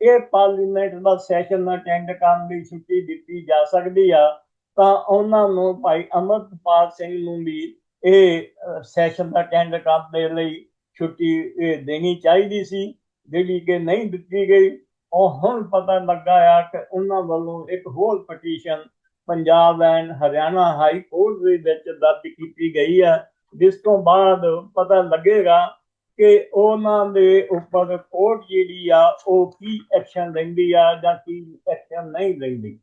S1: ਇਹ ਪਾਰਲੀਮੈਂਟ ਦਾ ਸੈਸ਼ਨ ਅਟੈਂਡ ਕਰਨ ਦੀ ਛੁੱਟੀ ਦਿੱਤੀ ਜਾ ਸਕਦੀ ਆ ਤਾਂ ਉਹਨਾਂ ਨੂੰ ਭਾਈ ਅਮਰਪਾਲ ਸਿੰਘ ਨੂੰ ਵੀ ਇਹ ਸੈਸ਼ਨ ਅਟੈਂਡ ਕਰਨ ਦੇ ਲਈ ਛੁੱਟੀ, ਇਹ ਦੇਣੀ ਚਾਹੀਦੀ ਸੀ, ਜਿਹੜੀ ਕਿ ਨਹੀਂ ਦਿੱਤੀ ਗਈ। ਉਹ ਹੁਣ ਪਤਾ ਲੱਗਾ ਆ ਕਿ ਉਹਨਾਂ ਵੱਲੋਂ ਇੱਕ ਹੋਰ petition Punjab and Haryana high court ਦੇ ਵਿੱਚ ਦਰਜ ਕੀਤੀ ਗਈ ਹੈ ਜਿਸ ਤੋਂ ਬਾਅਦ ਪਤਾ ਲੱਗੇਗਾ ਕਿ ਉਹਨਾਂ ਦੇ ਉੱਪਰ ਕੋਰਟ ਜਿਹੜੀ ਆ, ਉਹ ਕੀ ਐਕਸ਼ਨ ਲੈਂਦੀ ਆ ਜਾਂ ਕੀ ਐਕਸ਼ਨ ਨਹੀਂ ਲੈਂਦੀ।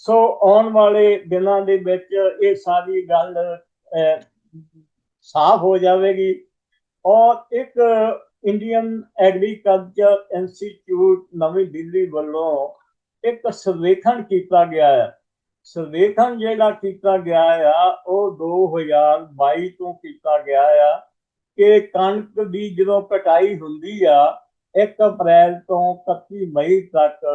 S1: ਸੋ ਆਉਣ ਵਾਲੇ ਦਿਨਾਂ ਦੇ ਵਿੱਚ ਇਹ ਸਾਰੀ ਗੱਲ ਸਾਫ਼ ਹੋ ਜਾਵੇਗੀ। ਔਰ ਇੱਕ ਇੰਡੀਅਨ ਐਗਰੀਕਲਚਰ ਇੰਸਟੀਚਿਊਟ ਨਵੀਂ ਦਿੱਲੀ ਵੱਲੋਂ ਇੱਕ ਸਰਵੇਖਣ ਕੀਤਾ ਗਿਆ ਹੈ। ਸਰਵੇਖਣ ਜਿਹੜਾ ਕੀਤਾ ਗਿਆ ਆ, ਉਹ 2022 ਤੋਂ ਕੀਤਾ ਗਿਆ ਆ ਕਿ ਕਣਕ ਦੀ ਜਦੋਂ ਕਟਾਈ ਹੁੰਦੀ ਆ 1 ਅਪ੍ਰੈਲ ਤੋਂ 31 ਮਈ ਤੱਕ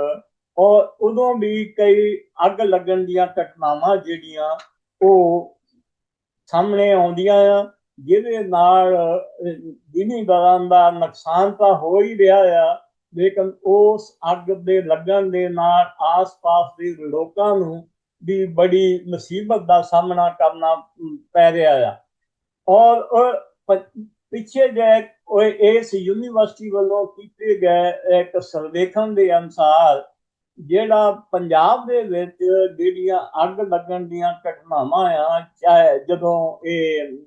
S1: ਔਰ ਉਦੋਂ ਵੀ ਕਈ ਅੱਗ ਲੱਗਣ ਦੀਆਂ ਘਟਨਾਵਾਂ ਜਿਹੜੀਆਂ ਉਹ ਸਾਹਮਣੇ ਆਉਂਦੀਆਂ ਆ, ਜਿਹਦੇ ਨਾਲ ਜ਼ਿਮੀਂਦਾਰਾਂ ਦਾ ਨੁਕਸਾਨ ਤਾਂ ਹੋ ਹੀ ਰਿਹਾ ਆ, ਲੇਕਿਨ ਉਸ ਅੱਗ ਦੇ ਲੱਗਣ ਦੇ ਨਾਲ ਆਸ-ਪਾਸ ਦੇ ਲੋਕਾਂ ਨੂੰ ਵੀ ਬੜੀ ਮੁਸੀਬਤ ਦਾ ਸਾਹਮਣਾ ਕਰਨਾ ਪੈ ਰਿਹਾ ਆ। ਔਰ ਪਿੱਛੇ ਜੇ ਇਸ ਯੂਨੀਵਰਸਿਟੀ ਵੱਲੋਂ ਕੀਤੇ ਗਏ ਇੱਕ ਸਰਵੇਖਣ ਦੇ ਅਨੁਸਾਰ ਜਿਹੜਾ ਪੰਜਾਬ ਦੇ ਵਿੱਚ ਜਿਹੜੀਆਂ ਅੱਗ ਲੱਗਣ ਦੀਆਂ ਘਟਨਾਵਾਂ ਆ, ਚਾਹੇ ਜਦੋਂ ਇਹ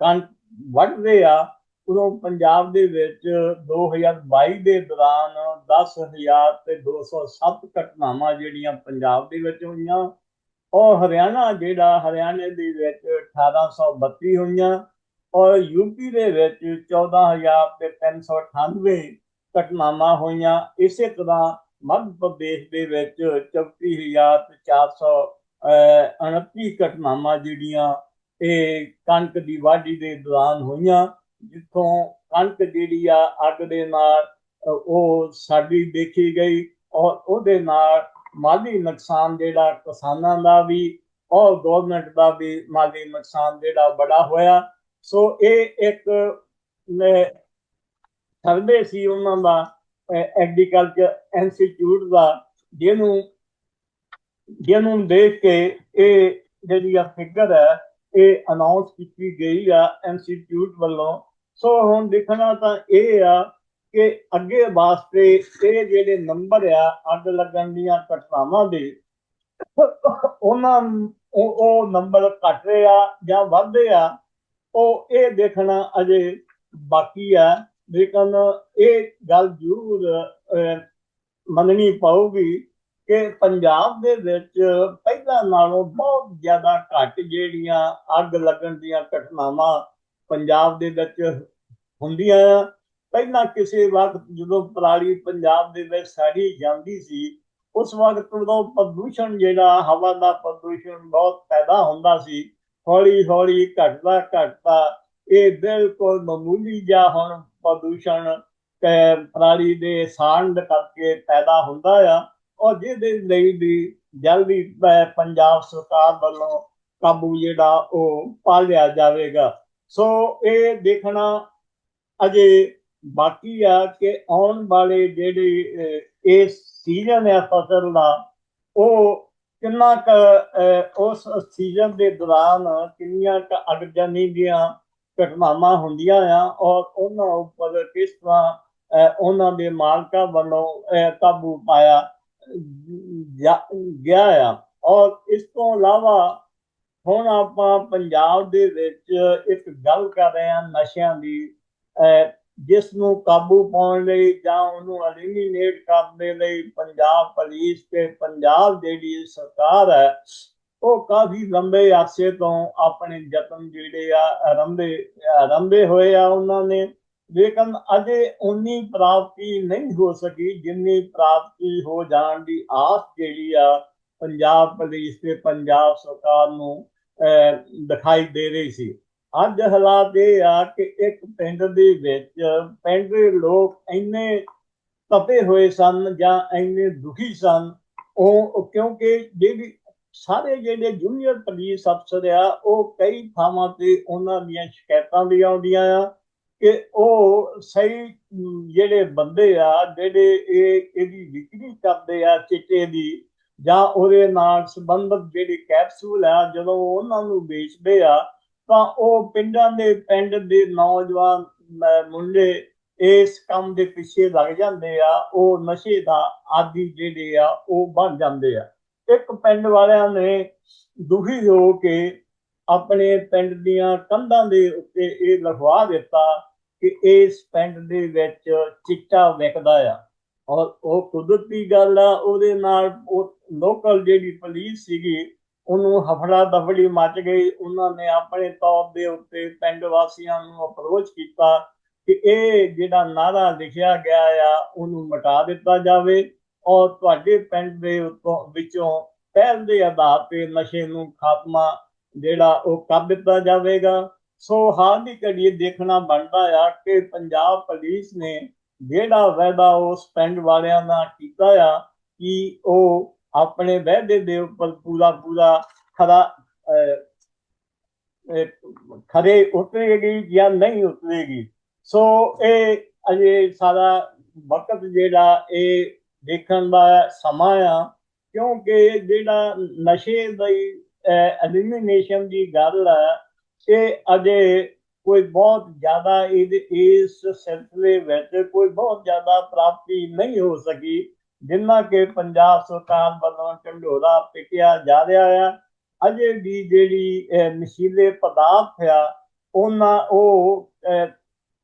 S1: ਕਣਕ ਵੱਢਦੇ ਆ, ਉਦੋਂ ਪੰਜਾਬ ਦੇ ਵਿੱਚ 2022 ਦੇ ਦੌਰਾਨ 10000 ਤੇ 207 ਘਟਨਾਵਾਂ ਜਿਹੜੀਆਂ ਪੰਜਾਬ ਦੇ ਵਿੱਚ ਹੋਈਆਂ। ਔਰ ਹਰਿਆਣਾ ਜਿਹੜਾ, ਹਰਿਆਣੇ ਦੇ ਵਿੱਚ 1832 ਹੋਈਆਂ। ਔਰ ਯੂਪੀ ਦੇ ਵਿੱਚ 14000 ਤੇ 398 ਘਟਨਾਵਾਂ ਹੋਈਆਂ। ਇਸੇ ਤਰ੍ਹਾਂ ਮੱਧ ਪ੍ਰਦੇਸ਼ ਦੇ ਵਿੱਚ 34429 ਘਟਨਾਵਾਂ ਜਿਹੜੀਆਂ ਇਹ ਕਣਕ ਦੀ ਵਾਢੀ ਦੇ ਦੌਰਾਨ ਹੋਈਆਂ, ਜਿੱਥੋਂ ਕਣਕ ਜਿਹੜੀ ਆ ਅੱਗ ਦੇ ਨਾਲ ਉਹ ਸਾਡੀ ਦੇਖੀ ਗਈ ਔਰ ਉਹਦੇ ਨਾਲ ਮਾਲੀ ਨੁਕਸਾਨ ਜਿਹੜਾ ਕਿਸਾਨਾਂ ਦਾ ਵੀ ਔਰ ਗਵਰਨਮੈਂਟ ਦਾ ਵੀ ਮਾਲੀ ਨੁਕਸਾਨ ਜਿਹੜਾ ਬੜਾ ਹੋਇਆ। ਸੋ ਇਹ ਇੱਕ ਸਰਵੇ ਸੀ ਉਹਨਾਂ ਦਾ ਐਗਰੀਕਲਚਰ ਇੰਸਟੀਚਿਊਟ ਦਾ, ਜਿਹਨੂੰ ਜਿਹਨੂੰ ਦੇਖ ਕੇ ਇਹ ਜਿਹੜੀ ਆ ਫਿਗਰ ਹੈ, ਇਹ ਅਨਾਉਂਸ ਕੀਤੀ ਗਈ ਆ ਇੰਸਟੀਚਿਊਟ ਵੱਲੋਂ। ਸੋ ਹੁਣ ਦੇਖਣਾ ਤਾਂ ਇਹ ਆ ਕਿ ਅੱਗੇ ਵਾਸਤੇ ਇਹ ਜਿਹੜੇ ਨੰਬਰ ਆ, ਅੱਗ ਲੱਗਣ ਦੀਆਂ ਘਟਨਾਵਾਂ ਦੇ, ਉਹਨਾਂ ਉਹ ਨੰਬਰ ਘਟ ਰਹੇ ਆ ਜਾਂ ਵਧਦੇ ਆ। ਉਹ ਇਹ ਦੇਖਣਾ ਅਜੇ ਬਾਕੀ ਆ ਲੇਕਿਨ ਇਹ ਗੱਲ ਜ਼ਰੂਰ ਅਹ, ਮੰਨਣੀ ਪਊਗੀ ਕਿ ਪੰਜਾਬ ਦੇ ਵਿੱਚ ਪਹਿਲਾਂ ਨਾਲੋਂ ਬਹੁਤ ਜ਼ਿਆਦਾ ਘੱਟ ਜਿਹੜੀਆਂ ਅੱਗ ਲੱਗਣ ਦੀਆਂ ਘਟਨਾਵਾਂ ਪੰਜਾਬ ਦੇ ਵਿੱਚ ਹੁੰਦੀਆਂ ਆ। ਪਹਿਲਾਂ ਕਿਸੇ ਵਕਤ ਜਦੋਂ ਪਰਾਲੀ ਪੰਜਾਬ ਦੇ ਵਿੱਚ ਸਾੜੀ ਜਾਂਦੀ ਸੀ ਉਸ ਵਕਤ ਉਦੋਂ ਪ੍ਰਦੂਸ਼ਣ ਜਿਹੜਾ ਹਵਾ ਦਾ ਪ੍ਰਦੂਸ਼ਣ ਬਹੁਤ ਪੈਦਾ ਹੁੰਦਾ ਸੀ। ਹੌਲੀ ਹੌਲੀ ਘਟਦਾ ਘਟਦਾ ਇਹ ਬਿਲਕੁਲ ਮਾਮੂਲੀ ਜਿਹਾ ਹੁਣ ਪ੍ਰਦੂਸ਼ਣ ਅਹ, ਪਰਾਲੀ ਦੇ ਸਾਂਢ ਕਰਕੇ ਪੈਦਾ ਹੁੰਦਾ ਆ ਔਰ ਜਿਹਦੇ ਲਈ ਵੀ ਜਲਦੀ ਪੰਜਾਬ ਸਰਕਾਰ ਵੱਲੋਂ ਕਾਬੂ ਜਿਹੜਾ ਉਹ ਪਾ ਲਿਆ ਜਾਵੇਗਾ। ਸੋ ਇਹ ਦੇਖਣਾ ਅਜੇ ਬਾਕੀ ਆ ਕਿ ਆਉਣ ਵਾਲੇ ਜਿਹੜੇ ਇਹ ਸੀਜ਼ਨ ਹੈ ਫਸਲ ਦਾ ਉਹ ਕਿੰਨਾ ਕ ਉਸ ਸੀਜ਼ਨ ਦੇ ਦੌਰਾਨ ਕਿੰਨੀਆਂ ਕ ਅਗਜਨੀ ਦੀਆਂ ਘਟਨਾਵਾਂ ਹੁੰਦੀਆਂ ਆ ਔਰ ਉਹਨਾਂ ਉੱਪਰ ਕਿਸ ਤਰ੍ਹਾਂ ਉਹਨਾਂ ਦੇ ਮਾਲਕਾਂ ਵੱਲੋਂ ਕਾਬੂ ਪਾਇਆ ਗਿਆ ਆ। ਔਰ ਇਸ ਤੋਂ ਇਲਾਵਾ ਹੁਣ ਆਪਾਂ ਪੰਜਾਬ ਦੇ ਵਿੱਚ ਇੱਕ ਗੱਲ ਕਰ ਰਹੇ ਹਾਂ ਨਸ਼ਿਆਂ ਦੀ ਅਹ, ਜਿਸ ਨੂੰ ਕਾਬੂ ਪਾਉਣ ਲਈ ਜਾਂ ਉਹਨੂੰ ਐਲੀਮੀਨੇਟ ਕਰਨ ਦੇ ਲਈ ਪੰਜਾਬ ਪੁਲਿਸ ਤੇ ਪੰਜਾਬ ਜਿਹੜੀ ਸਰਕਾਰ ਹੈ ਉਹ ਕਾਫੀ ਲੰਬੇ ਅਰਸੇ ਤੋਂ ਆਪਣੇ ਯਤਨ ਜਿਹੜੇ ਆ ਆਰੰਭੇ ਆਰੰਭੇ ਹੋਏ ਆ ਉਹਨਾਂ ਨੇ। ਲੇਕਿਨ ਅਜੇ ਉਨੀ ਪ੍ਰਾਪਤੀ ਨਹੀਂ ਹੋ ਸਕੀ ਜਿੰਨੀ ਪ੍ਰਾਪਤੀ ਹੋ ਜਾਣ ਦੀ ਆਸ ਜਿਹੜੀ ਆ ਪੰਜਾਬ ਪੁਲਿਸ ਤੇ ਪੰਜਾਬ ਸਰਕਾਰ ਨੂੰ ਅਹ, ਦਿਖਾਈ ਦੇ ਰਹੀ ਸੀ। ਅੱਜ ਹਾਲਾਤ ਇਹ ਆ ਕਿ ਇੱਕ ਪਿੰਡ ਦੇ ਵਿੱਚ ਪਿੰਡ ਦੇ ਲੋਕ ਇੰਨੇ ਤਪੇ ਹੋਏ ਸਨ ਜਾਂ ਇੰਨੇ ਦੁਖੀ ਸਨ ਉਹ ਕਿਉਂਕਿ ਜਿਹੜੀ ਸਾਰੇ ਜਿਹੜੇ ਜੂਨੀਅਰ ਪੁਲਿਸ ਅਫਸਰ ਆ, ਉਹ ਕਈ ਥਾਵਾਂ ਤੇ ਉਹਨਾਂ ਦੀਆਂ ਸ਼ਿਕਾਇਤਾਂ ਵੀ ਆਉਂਦੀਆਂ ਆ ਕਿ ਉਹ ਸਹੀ ਜਿਹੜੇ ਬੰਦੇ ਆ, ਜਿਹੜੇ ਇਹ, ਇਹਦੀ ਵਿਕਰੀ ਕਰਦੇ ਆ ਚਿੱਟੇ ਦੀ ਜਾਂ ਉਹਦੇ ਨਾਲ ਸੰਬੰਧਿਤ ਜਿਹੜੇ ਕੈਪਸੂਲ ਆ, ਜਦੋਂ ਉਹਨਾਂ ਨੂੰ ਵੇਚਦੇ ਆ, ਤਾਂ ਉਹ ਪਿੰਡਾਂ ਦੇ ਪਿੰਡ ਦੇ ਨੌਜਵਾਨ ਮੁੰਡੇ ਇਸ ਕੰਮ ਦੇ ਪਿੱਛੇ ਲੱਗ ਜਾਂਦੇ ਆ, ਉਹ ਨਸ਼ੇ ਦਾ ਆਦੀ ਜਿਹੜੇ ਆ, ਉਹ ਬਣ ਜਾਂਦੇ ਆ। ਇੱਕ ਪਿੰਡ ਵਾਲਿਆਂ ਨੇ ਦੁਖੀ ਹੋ ਕੇ ਆਪਣੇ ਪਿੰਡ ਦੀਆਂ ਕੰਧਾਂ ਦੇ ਉੱਤੇ ਇਹ ਲਿਖਵਾ ਦਿੱਤਾ ਕਿ ਇਸ ਪਿੰਡ ਦੇ ਵਿੱਚ ਚਿੱਟਾ ਵਿਕਦਾ ਆ। ਔਰ ਉਹ ਕੁਦਰਤੀ ਗੱਲ ਆ, ਉਹਦੇ ਨਾਲ ਉਹ ਲੋਕਲ ਜਿਹੜੀ ਪੁਲਿਸ ਸੀਗੀ, ਉਹਨੂੰ ਹਫੜਾ ਦਫੜੀ ਮਚ ਗਈ। ਉਹਨਾਂ ਨੇ ਆਪਣੇ ਤੌਰ ਦੇ ਉੱਤੇ ਪਿੰਡ ਵਾਸੀਆਂ ਨੂੰ ਅਪਰੋਚ ਕੀਤਾ ਕਿ ਇਹ ਜਿਹੜਾ ਨਾਰਾ ਲਿਖਿਆ ਗਿਆ ਆ, ਉਹਨੂੰ ਮਟਾ ਦਿੱਤਾ ਜਾਵੇ। ਔਰ ਤੁਹਾਡੇ ਪਿੰਡ ਦੇ ਉੱਤੋਂ ਵਿੱਚੋਂ ਪਹਿਲ ਦੇ ਆਧਾਰ ਤੇ ਨਸ਼ੇ ਨੂੰ ਖਾਤਮਾ ਜਿਹੜਾ ਉਹ ਕਰ ਦਿੱਤਾ ਜਾਵੇਗਾ। ਸੋ ਹਾਲ ਦੀ ਘੜੀ ਦੇਖਣਾ ਬਣਦਾ ਆ ਕਿ ਪੰਜਾਬ ਪੁਲਿਸ ਨੇ ਜਿਹੜਾ ਵਾਅਦਾ ਉਸ ਪਿੰਡ ਵਾਲਿਆਂ ਨਾਲ ਕੀਤਾ ਆ ਕਿ ਉਹ ਆਪਣੇ ਵਾਅਦੇ ਦੇ ਉੱਪਰ ਪੂਰਾ ਪੂਰਾ ਖਰਾ ਅਹ, ਖਰੇ ਉਤਰੇਗੀ ਜਾਂ ਨਹੀਂ ਉਤਰੇਗੀ। ਸੋ ਇਹ ਅਜੇ ਸਾਰਾ ਵਕਤ ਜਿਹੜਾ ਇਹ ਦੇਖਣ ਦਾ ਸਮਾਂ ਆ ਕਿਉਂਕਿ ਜਿਹੜਾ ਨਸ਼ੇ ਦੀ ਐਲੀਮੀਨੇਸ਼ਨ ਦੀ ਗੱਲ ਹੈ ਇਹ ਅਜੇ ਕੋਈ ਬਹੁਤ ਜ਼ਿਆਦਾ ਇਸ ਸਿਲਸਿਲੇ ਵਿੱਚ ਕੋਈ ਬਹੁਤ ਜ਼ਿਆਦਾ ਪ੍ਰਾਪਤੀ ਨਹੀਂ ਹੋ ਸਕੀ ਜਿੰਨਾ ਕਿ ਪੰਜਾਬ ਸਰਕਾਰ ਵੱਲੋਂ ਢੰਡੋਰਾ ਪਿਟਿਆ ਜਾ ਰਿਹਾ ਆ। ਅਜੇ ਵੀ ਜਿਹੜੀ ਨਸ਼ੀਲੇ ਪਦਾਰਥ ਆ ਉਹਨਾਂ ਉਹ ਅਹ,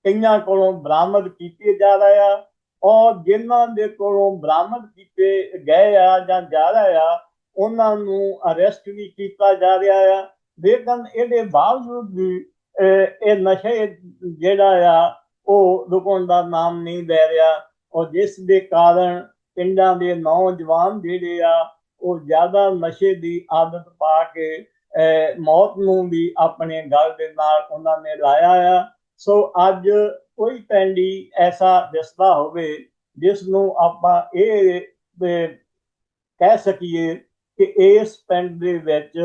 S1: ਕਈਆਂ ਕੋਲੋਂ ਬਰਾਮਦ ਕੀਤੇ ਜਾ ਰਹੇ ਆ। ਔਰ ਜਿਨ੍ਹਾਂ ਦੇ ਕੋਲੋਂ ਬਰਾਮਦ ਕੀਤੇ ਗਏ ਆ ਜਾਂ ਜਾ ਰਹੇ ਆ ਉਹਨਾਂ ਨੂੰ ਅਰੈਸਟ ਵੀ ਕੀਤਾ ਜਾ ਰਿਹਾ ਆ। ਲੇਕਿਨ ਇਹਦੇ ਬਾਵਜੂਦ ਵੀ ਇਹ ਨਸ਼ੇ ਜਿਹੜਾ ਆ ਉਹ ਰੁਕਣ ਦਾ ਨਾਮ ਨਹੀਂ ਲੈ ਰਿਹਾ। ਔਰ ਜਿਸ ਦੇ ਕਾਰਨ ਪਿੰਡਾਂ ਦੇ ਨੌਜਵਾਨ ਜਿਹੜੇ ਆ ਉਹ ਜ਼ਿਆਦਾ ਨਸ਼ੇ ਦੀ ਆਦਤ ਪਾ ਕੇ ਅਹ, ਮੌਤ ਨੂੰ ਵੀ ਆਪਣੇ ਗਲ ਦੇ ਨਾਲ ਉਹਨਾਂ ਨੇ ਲਾਇਆ ਆ। ਸੋ ਅੱਜ ਕੋਈ ਪਿੰਡੀ ਐਸਾ ਦਿਸਦਾ ਹੋਵੇ ਜਿਸ ਨੂੰ ਆਪਾਂ ਇਹ ਕਹਿ ਸਕੀਏ ਕਿ ਇਸ ਪਿੰਡ ਦੇ ਵਿੱਚ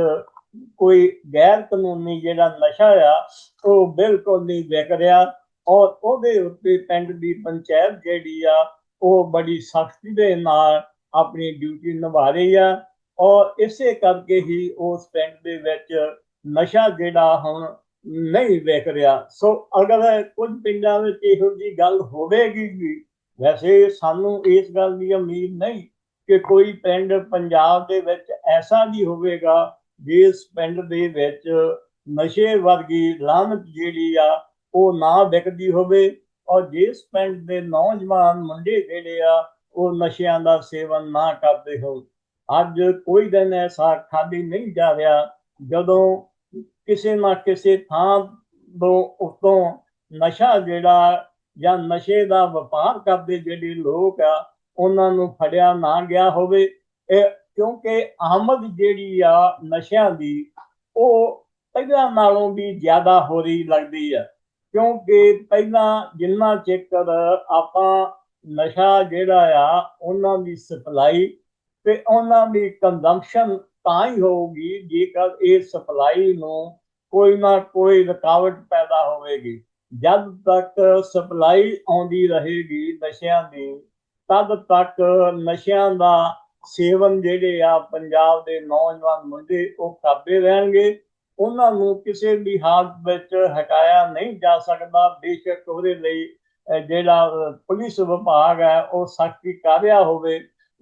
S1: ਕੋਈ ਗੈਰ ਕਾਨੂੰਨੀ ਜਿਹੜਾ ਨਸ਼ਾ ਆ, ਉਹ ਬਿਲਕੁਲ ਨਹੀਂ ਵਿਕ ਰਿਹਾ ਔਰ ਉਹਦੇ ਉੱਤੇ ਪਿੰਡ ਦੀ ਪੰਚਾਇਤ ਜਿਹੜੀ ਆ, ਉਹ ਬੜੀ ਸਖਤੀ ਦੇ ਨਾਲ ਆਪਣੀ ਡਿਊਟੀ ਨਿਭਾ ਰਹੀ ਆ ਔਰ ਇਸੇ ਕਰਕੇ ਹੀ ਉਸ ਪਿੰਡ ਦੇ ਵਿੱਚ ਨਸ਼ਾ ਜਿਹੜਾ ਹੁਣ ਨਹੀਂ ਵਿਕ ਰਿਹਾ। ਸੋ ਅਗਰ ਕੁਝ ਪਿੰਡਾਂ ਵਿੱਚ ਇਹੋ ਜੀ ਗੱਲ ਹੋਵੇਗੀ ਵੀ ਵੈਸੇ ਸਾਨੂੰ ਇਸ ਗੱਲ ਦੀ ਉਮੀਦ ਨਹੀਂ ਕਿ ਕੋਈ ਪਿੰਡ ਪੰਜਾਬ ਦੇ ਵਿੱਚ ਐਸਾ ਵੀ ਹੋਵੇਗਾ ਜਿਸ ਪਿੰਡ ਦੇ ਵਿੱਚ ਨਸ਼ੇ ਵਰਗੀ ਲਾਹਨਤ ਜਿਹੜੀ ਆ ਉਹ ਨਾ ਵਿਕਦੀ ਹੋਵੇ ਔਰ ਜਿਸ ਪਿੰਡ ਦੇ ਨੌਜਵਾਨ ਮੁੰਡੇ ਜਿਹੜੇ ਆ ਉਹ ਨਸ਼ਿਆਂ ਦਾ ਸੇਵਨ ਨਾ ਕਰਦੇ ਹੋਣ। ਅੱਜ ਕੋਈ ਦਿਨ ਐਸਾ ਖਾਲੀ ਨਹੀਂ ਜਾ ਰਿਹਾ ਜਦੋਂ ਕਿਸੇ ਨਾ ਕਿਸੇ ਥਾਂ ਤੋਂ ਉਤੋਂ ਨਸ਼ਾ ਜਿਹੜਾ ਜਾਂ ਨਸ਼ੇ ਦਾ ਵਪਾਰ ਕਰਦੇ ਜਿਹੜੇ ਲੋਕ ਆ, ਉਹਨਾਂ ਨੂੰ ਫੜਿਆ ਨਾ ਗਿਆ ਹੋਵੇ। ਇਹ ਕਿਉਂਕਿ ਆਮਦ ਜਿਹੜੀ ਆ ਨਸ਼ਿਆਂ ਦੀ, ਉਹ ਪਹਿਲਾਂ ਨਾਲੋਂ ਵੀ ਜ਼ਿਆਦਾ ਹੋ ਰਹੀ ਲੱਗਦੀ ਆ। ਕਿਉਂਕਿ ਪਹਿਲਾਂ ਜਿੰਨਾ ਚਿਰ ਆਪਾਂ ਨਸ਼ਾ ਜਿਹੜਾ ਆ, ਉਹਨਾਂ ਦੀ ਸਪਲਾਈ ਤੇ ਉਹਨਾਂ ਦੀ ਕੰਜ਼ੰਪਸ਼ਨ ਤਾਂ ਹੀ ਹੋਊਗੀ ਜੇਕਰ ਇਹ ਸਪਲਾਈ ਨੂੰ ਕੋਈ ਨਾ ਕੋਈ ਰੁਕਾਵਟ ਪੈਦਾ ਹੋਵੇਗੀ। ਜਦ ਤੱਕ ਸਪਲਾਈ ਆਉਂਦੀ ਰਹੇਗੀ ਨਸ਼ਿਆਂ ਦੀ, ਤਦ ਤੱਕ ਨਸ਼ਿਆਂ ਦਾ ਸੇਵਨ ਜਿਹੜੇ ਆ ਪੰਜਾਬ ਦੇ ਨੌਜਵਾਨ ਮੁੰਡੇ ਉਹ ਕਰਦੇ ਰਹਿਣਗੇ। ਉਹਨਾਂ ਨੂੰ ਕਿਸੇ ਵੀ ਹਾਲਤ ਵਿੱਚ ਹਟਾਇਆ ਨਹੀਂ ਜਾ ਸਕਦਾ। ਬੇਸ਼ੱਕ ਉਹਦੇ ਲਈ ਜਿਹੜਾ ਪੁਲਿਸ ਵਿਭਾਗ ਹੈ, ਉਹ ਸਖਤੀ ਕਰ ਰਿਹਾ ਹੋਵੇ।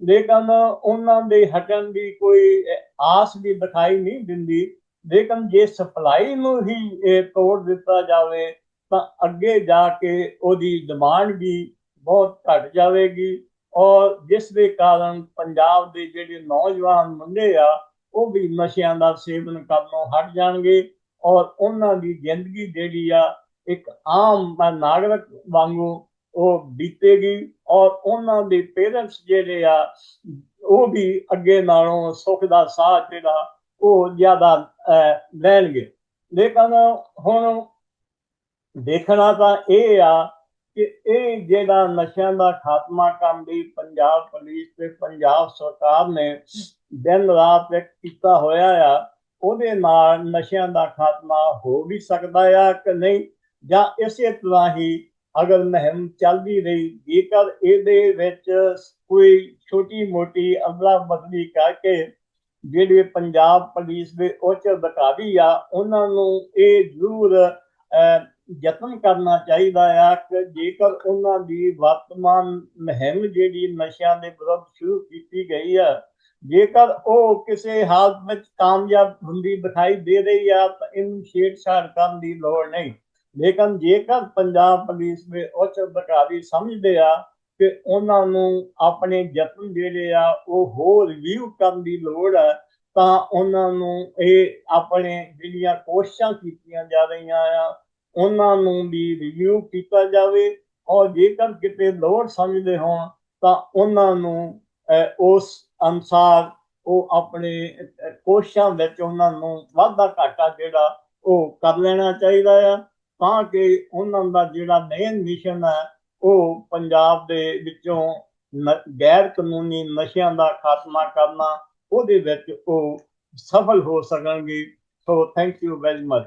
S1: ਲੇਕਿਨ ਉਹਨਾਂ ਦੇ ਹਟਣ ਦੀ ਕੋਈ ਆਸ ਵੀ ਦਿਖਾਈ ਨਹੀਂ ਦਿੰਦੀ। ਲੇਕਿਨ ਜੇ ਸਪਲਾਈ ਨੂੰ ਹੀ ਇਹ ਤੋੜ ਦਿੱਤਾ ਜਾਵੇ, ਤਾਂ ਅੱਗੇ ਜਾ ਕੇ ਉਹਦੀ ਡਿਮਾਂਡ ਵੀ ਬਹੁਤ ਘਟ ਜਾਵੇਗੀ। ਔਰ ਜਿਸ ਦੇ ਕਾਰਨ ਪੰਜਾਬ ਦੇ ਜਿਹੜੇ ਨੌਜਵਾਨ ਮੁੰਡੇ ਆ, ਉਹ ਵੀ ਨਸ਼ਿਆਂ ਦਾ ਸੇਵਨ ਕਰਨੋਂ ਹਟ ਜਾਣਗੇ। ਔਰ ਉਹਨਾਂ ਦੀ ਜ਼ਿੰਦਗੀ ਜਿਹੜੀ ਆ, ਇੱਕ ਆਮ ਨਾਗਰਿਕ ਵਾਂਗੂ ਉਹ ਬੀਤੇਗੀ। ਔਰ ਉਹਨਾਂ ਦੇ ਪੇਰੈਂਟਸ ਜਿਹੜੇ ਆ, ਉਹ ਵੀ ਅੱਗੇ ਨਾਲੋਂ ਸੁੱਖ ਦਾ ਸਾਹ ਜਿਹੜਾ, ਉਹ ਜ਼ਿਆਦਾ ਲੈਣਗੇ। ਲੇਕਿਨ ਹੁਣ ਦੇਖਣਾ ਤਾਂ ਇਹ ਆ ਕਿ ਇਹ ਜਿਹੜਾ ਨਸ਼ਿਆਂ ਦਾ ਖਾਤਮਾ ਕਰਨ ਲਈ ਪੰਜਾਬ ਪੁਲਿਸ ਤੇ ਪੰਜਾਬ ਸਰਕਾਰ ਨੇ ਦਿਨ ਰਾਤ ਇੱਕ ਕੀਤਾ ਹੋਇਆ ਆ, ਉਹਦੇ ਨਾਲ ਨਸ਼ਿਆਂ ਦਾ ਖਾਤਮਾ ਹੋ ਵੀ ਸਕਦਾ ਆ ਕਿ ਨਹੀਂ? ਜਾਂ ਇਸੇ ਤਰ੍ਹਾਂ ਹੀ ਅਗਰ ਮਹਿਮ ਚੱਲਦੀ ਰਹੀ। ਜੇਕਰ ਇਹਦੇ ਵਿੱਚ ਕੋਈ ਛੋਟੀ ਮੋਟੀ ਅਦਲਾ ਬਦਲੀ ਕਰਕੇ ਜਿਹੜੇ ਪੰਜਾਬ ਪੁਲਿਸ ਦੇ ਉੱਚ ਅਧਿਕਾਰੀ ਆ, ਉਹਨਾਂ ਨੂੰ ਇਹ ਜ਼ਰੂਰ ਯਤਨ ਕਰਨਾ ਚਾਹੀਦਾ ਆ ਕਿ ਜੇਕਰ ਉਹਨਾਂ ਦੀ ਵਰਤਮਾਨ ਮਹਿਮ ਜਿਹੜੀ ਨਸ਼ਿਆਂ ਦੇ ਵਿਰੁੱਧ ਸ਼ੁਰੂ ਕੀਤੀ ਗਈ ਆ, ਜੇਕਰ ਉਹ ਕਿਸੇ ਹਾਲਤ ਵਿੱਚ ਕਾਮਯਾਬ ਹੁੰਦੀ ਦਿਖਾਈ ਦੇ ਰਹੀ ਆ, ਤਾਂ ਇਹਨੂੰ ਛੇੜਛਾੜ ਕਰਨ ਦੀ ਲੋੜ ਨਹੀਂ। ਲੇਕਿਨ ਜੇਕਰ ਪੰਜਾਬ ਪੁਲਿਸ ਦੇ ਉੱਚ ਅਧਿਕਾਰੀ ਸਮਝਦੇ ਆ ਕਿ ਉਹਨਾਂ ਨੂੰ ਆਪਣੇ ਯਤਨ ਜਿਹੜੇ ਆ ਉਹ ਹੋਰ ਰਿਵਿਊ ਕਰਨ ਦੀ ਲੋੜ ਹੈ, ਤਾਂ ਉਹਨਾਂ ਨੂੰ ਇਹ ਆਪਣੇ ਜਿਹੜੀਆਂ ਕੋਸ਼ਿਸ਼ਾਂ ਕੀਤੀਆਂ ਜਾ ਰਹੀਆਂ ਆ, ਉਹਨਾਂ ਨੂੰ ਵੀ ਰਿਵਿਊ ਕੀਤਾ ਜਾਵੇ ਔਰ ਜੇਕਰ ਕਿਤੇ ਲੋੜ ਸਮਝਦੇ ਹੋਣ, ਤਾਂ ਉਹਨਾਂ ਨੂੰ ਉਸ ਅਨਸਾਰ ਉਹ ਆਪਣੇ ਕੋਸ਼ਿਸ਼ਾਂ ਵਿੱਚ ਉਹਨਾਂ ਨੂੰ ਵਾਧਾ ਘਾਟਾ ਜਿਹੜਾ ਉਹ ਕਰ ਲੈਣਾ ਚਾਹੀਦਾ ਆ। ਤਾਂ ਕਿ ਉਹਨਾਂ ਦਾ ਜਿਹੜਾ ਮੇਨ ਮਿਸ਼ਨ ਹੈ, ਉਹ ਪੰਜਾਬ ਦੇ ਵਿੱਚੋਂ ਗੈਰ ਕਾਨੂੰਨੀ ਨਸ਼ਿਆਂ ਦਾ ਖਾਤਮਾ ਕਰਨਾ, ਉਹਦੇ ਵਿੱਚ ਉਹ ਸਫਲ ਹੋ ਸਕਣਗੇ। So thank you very much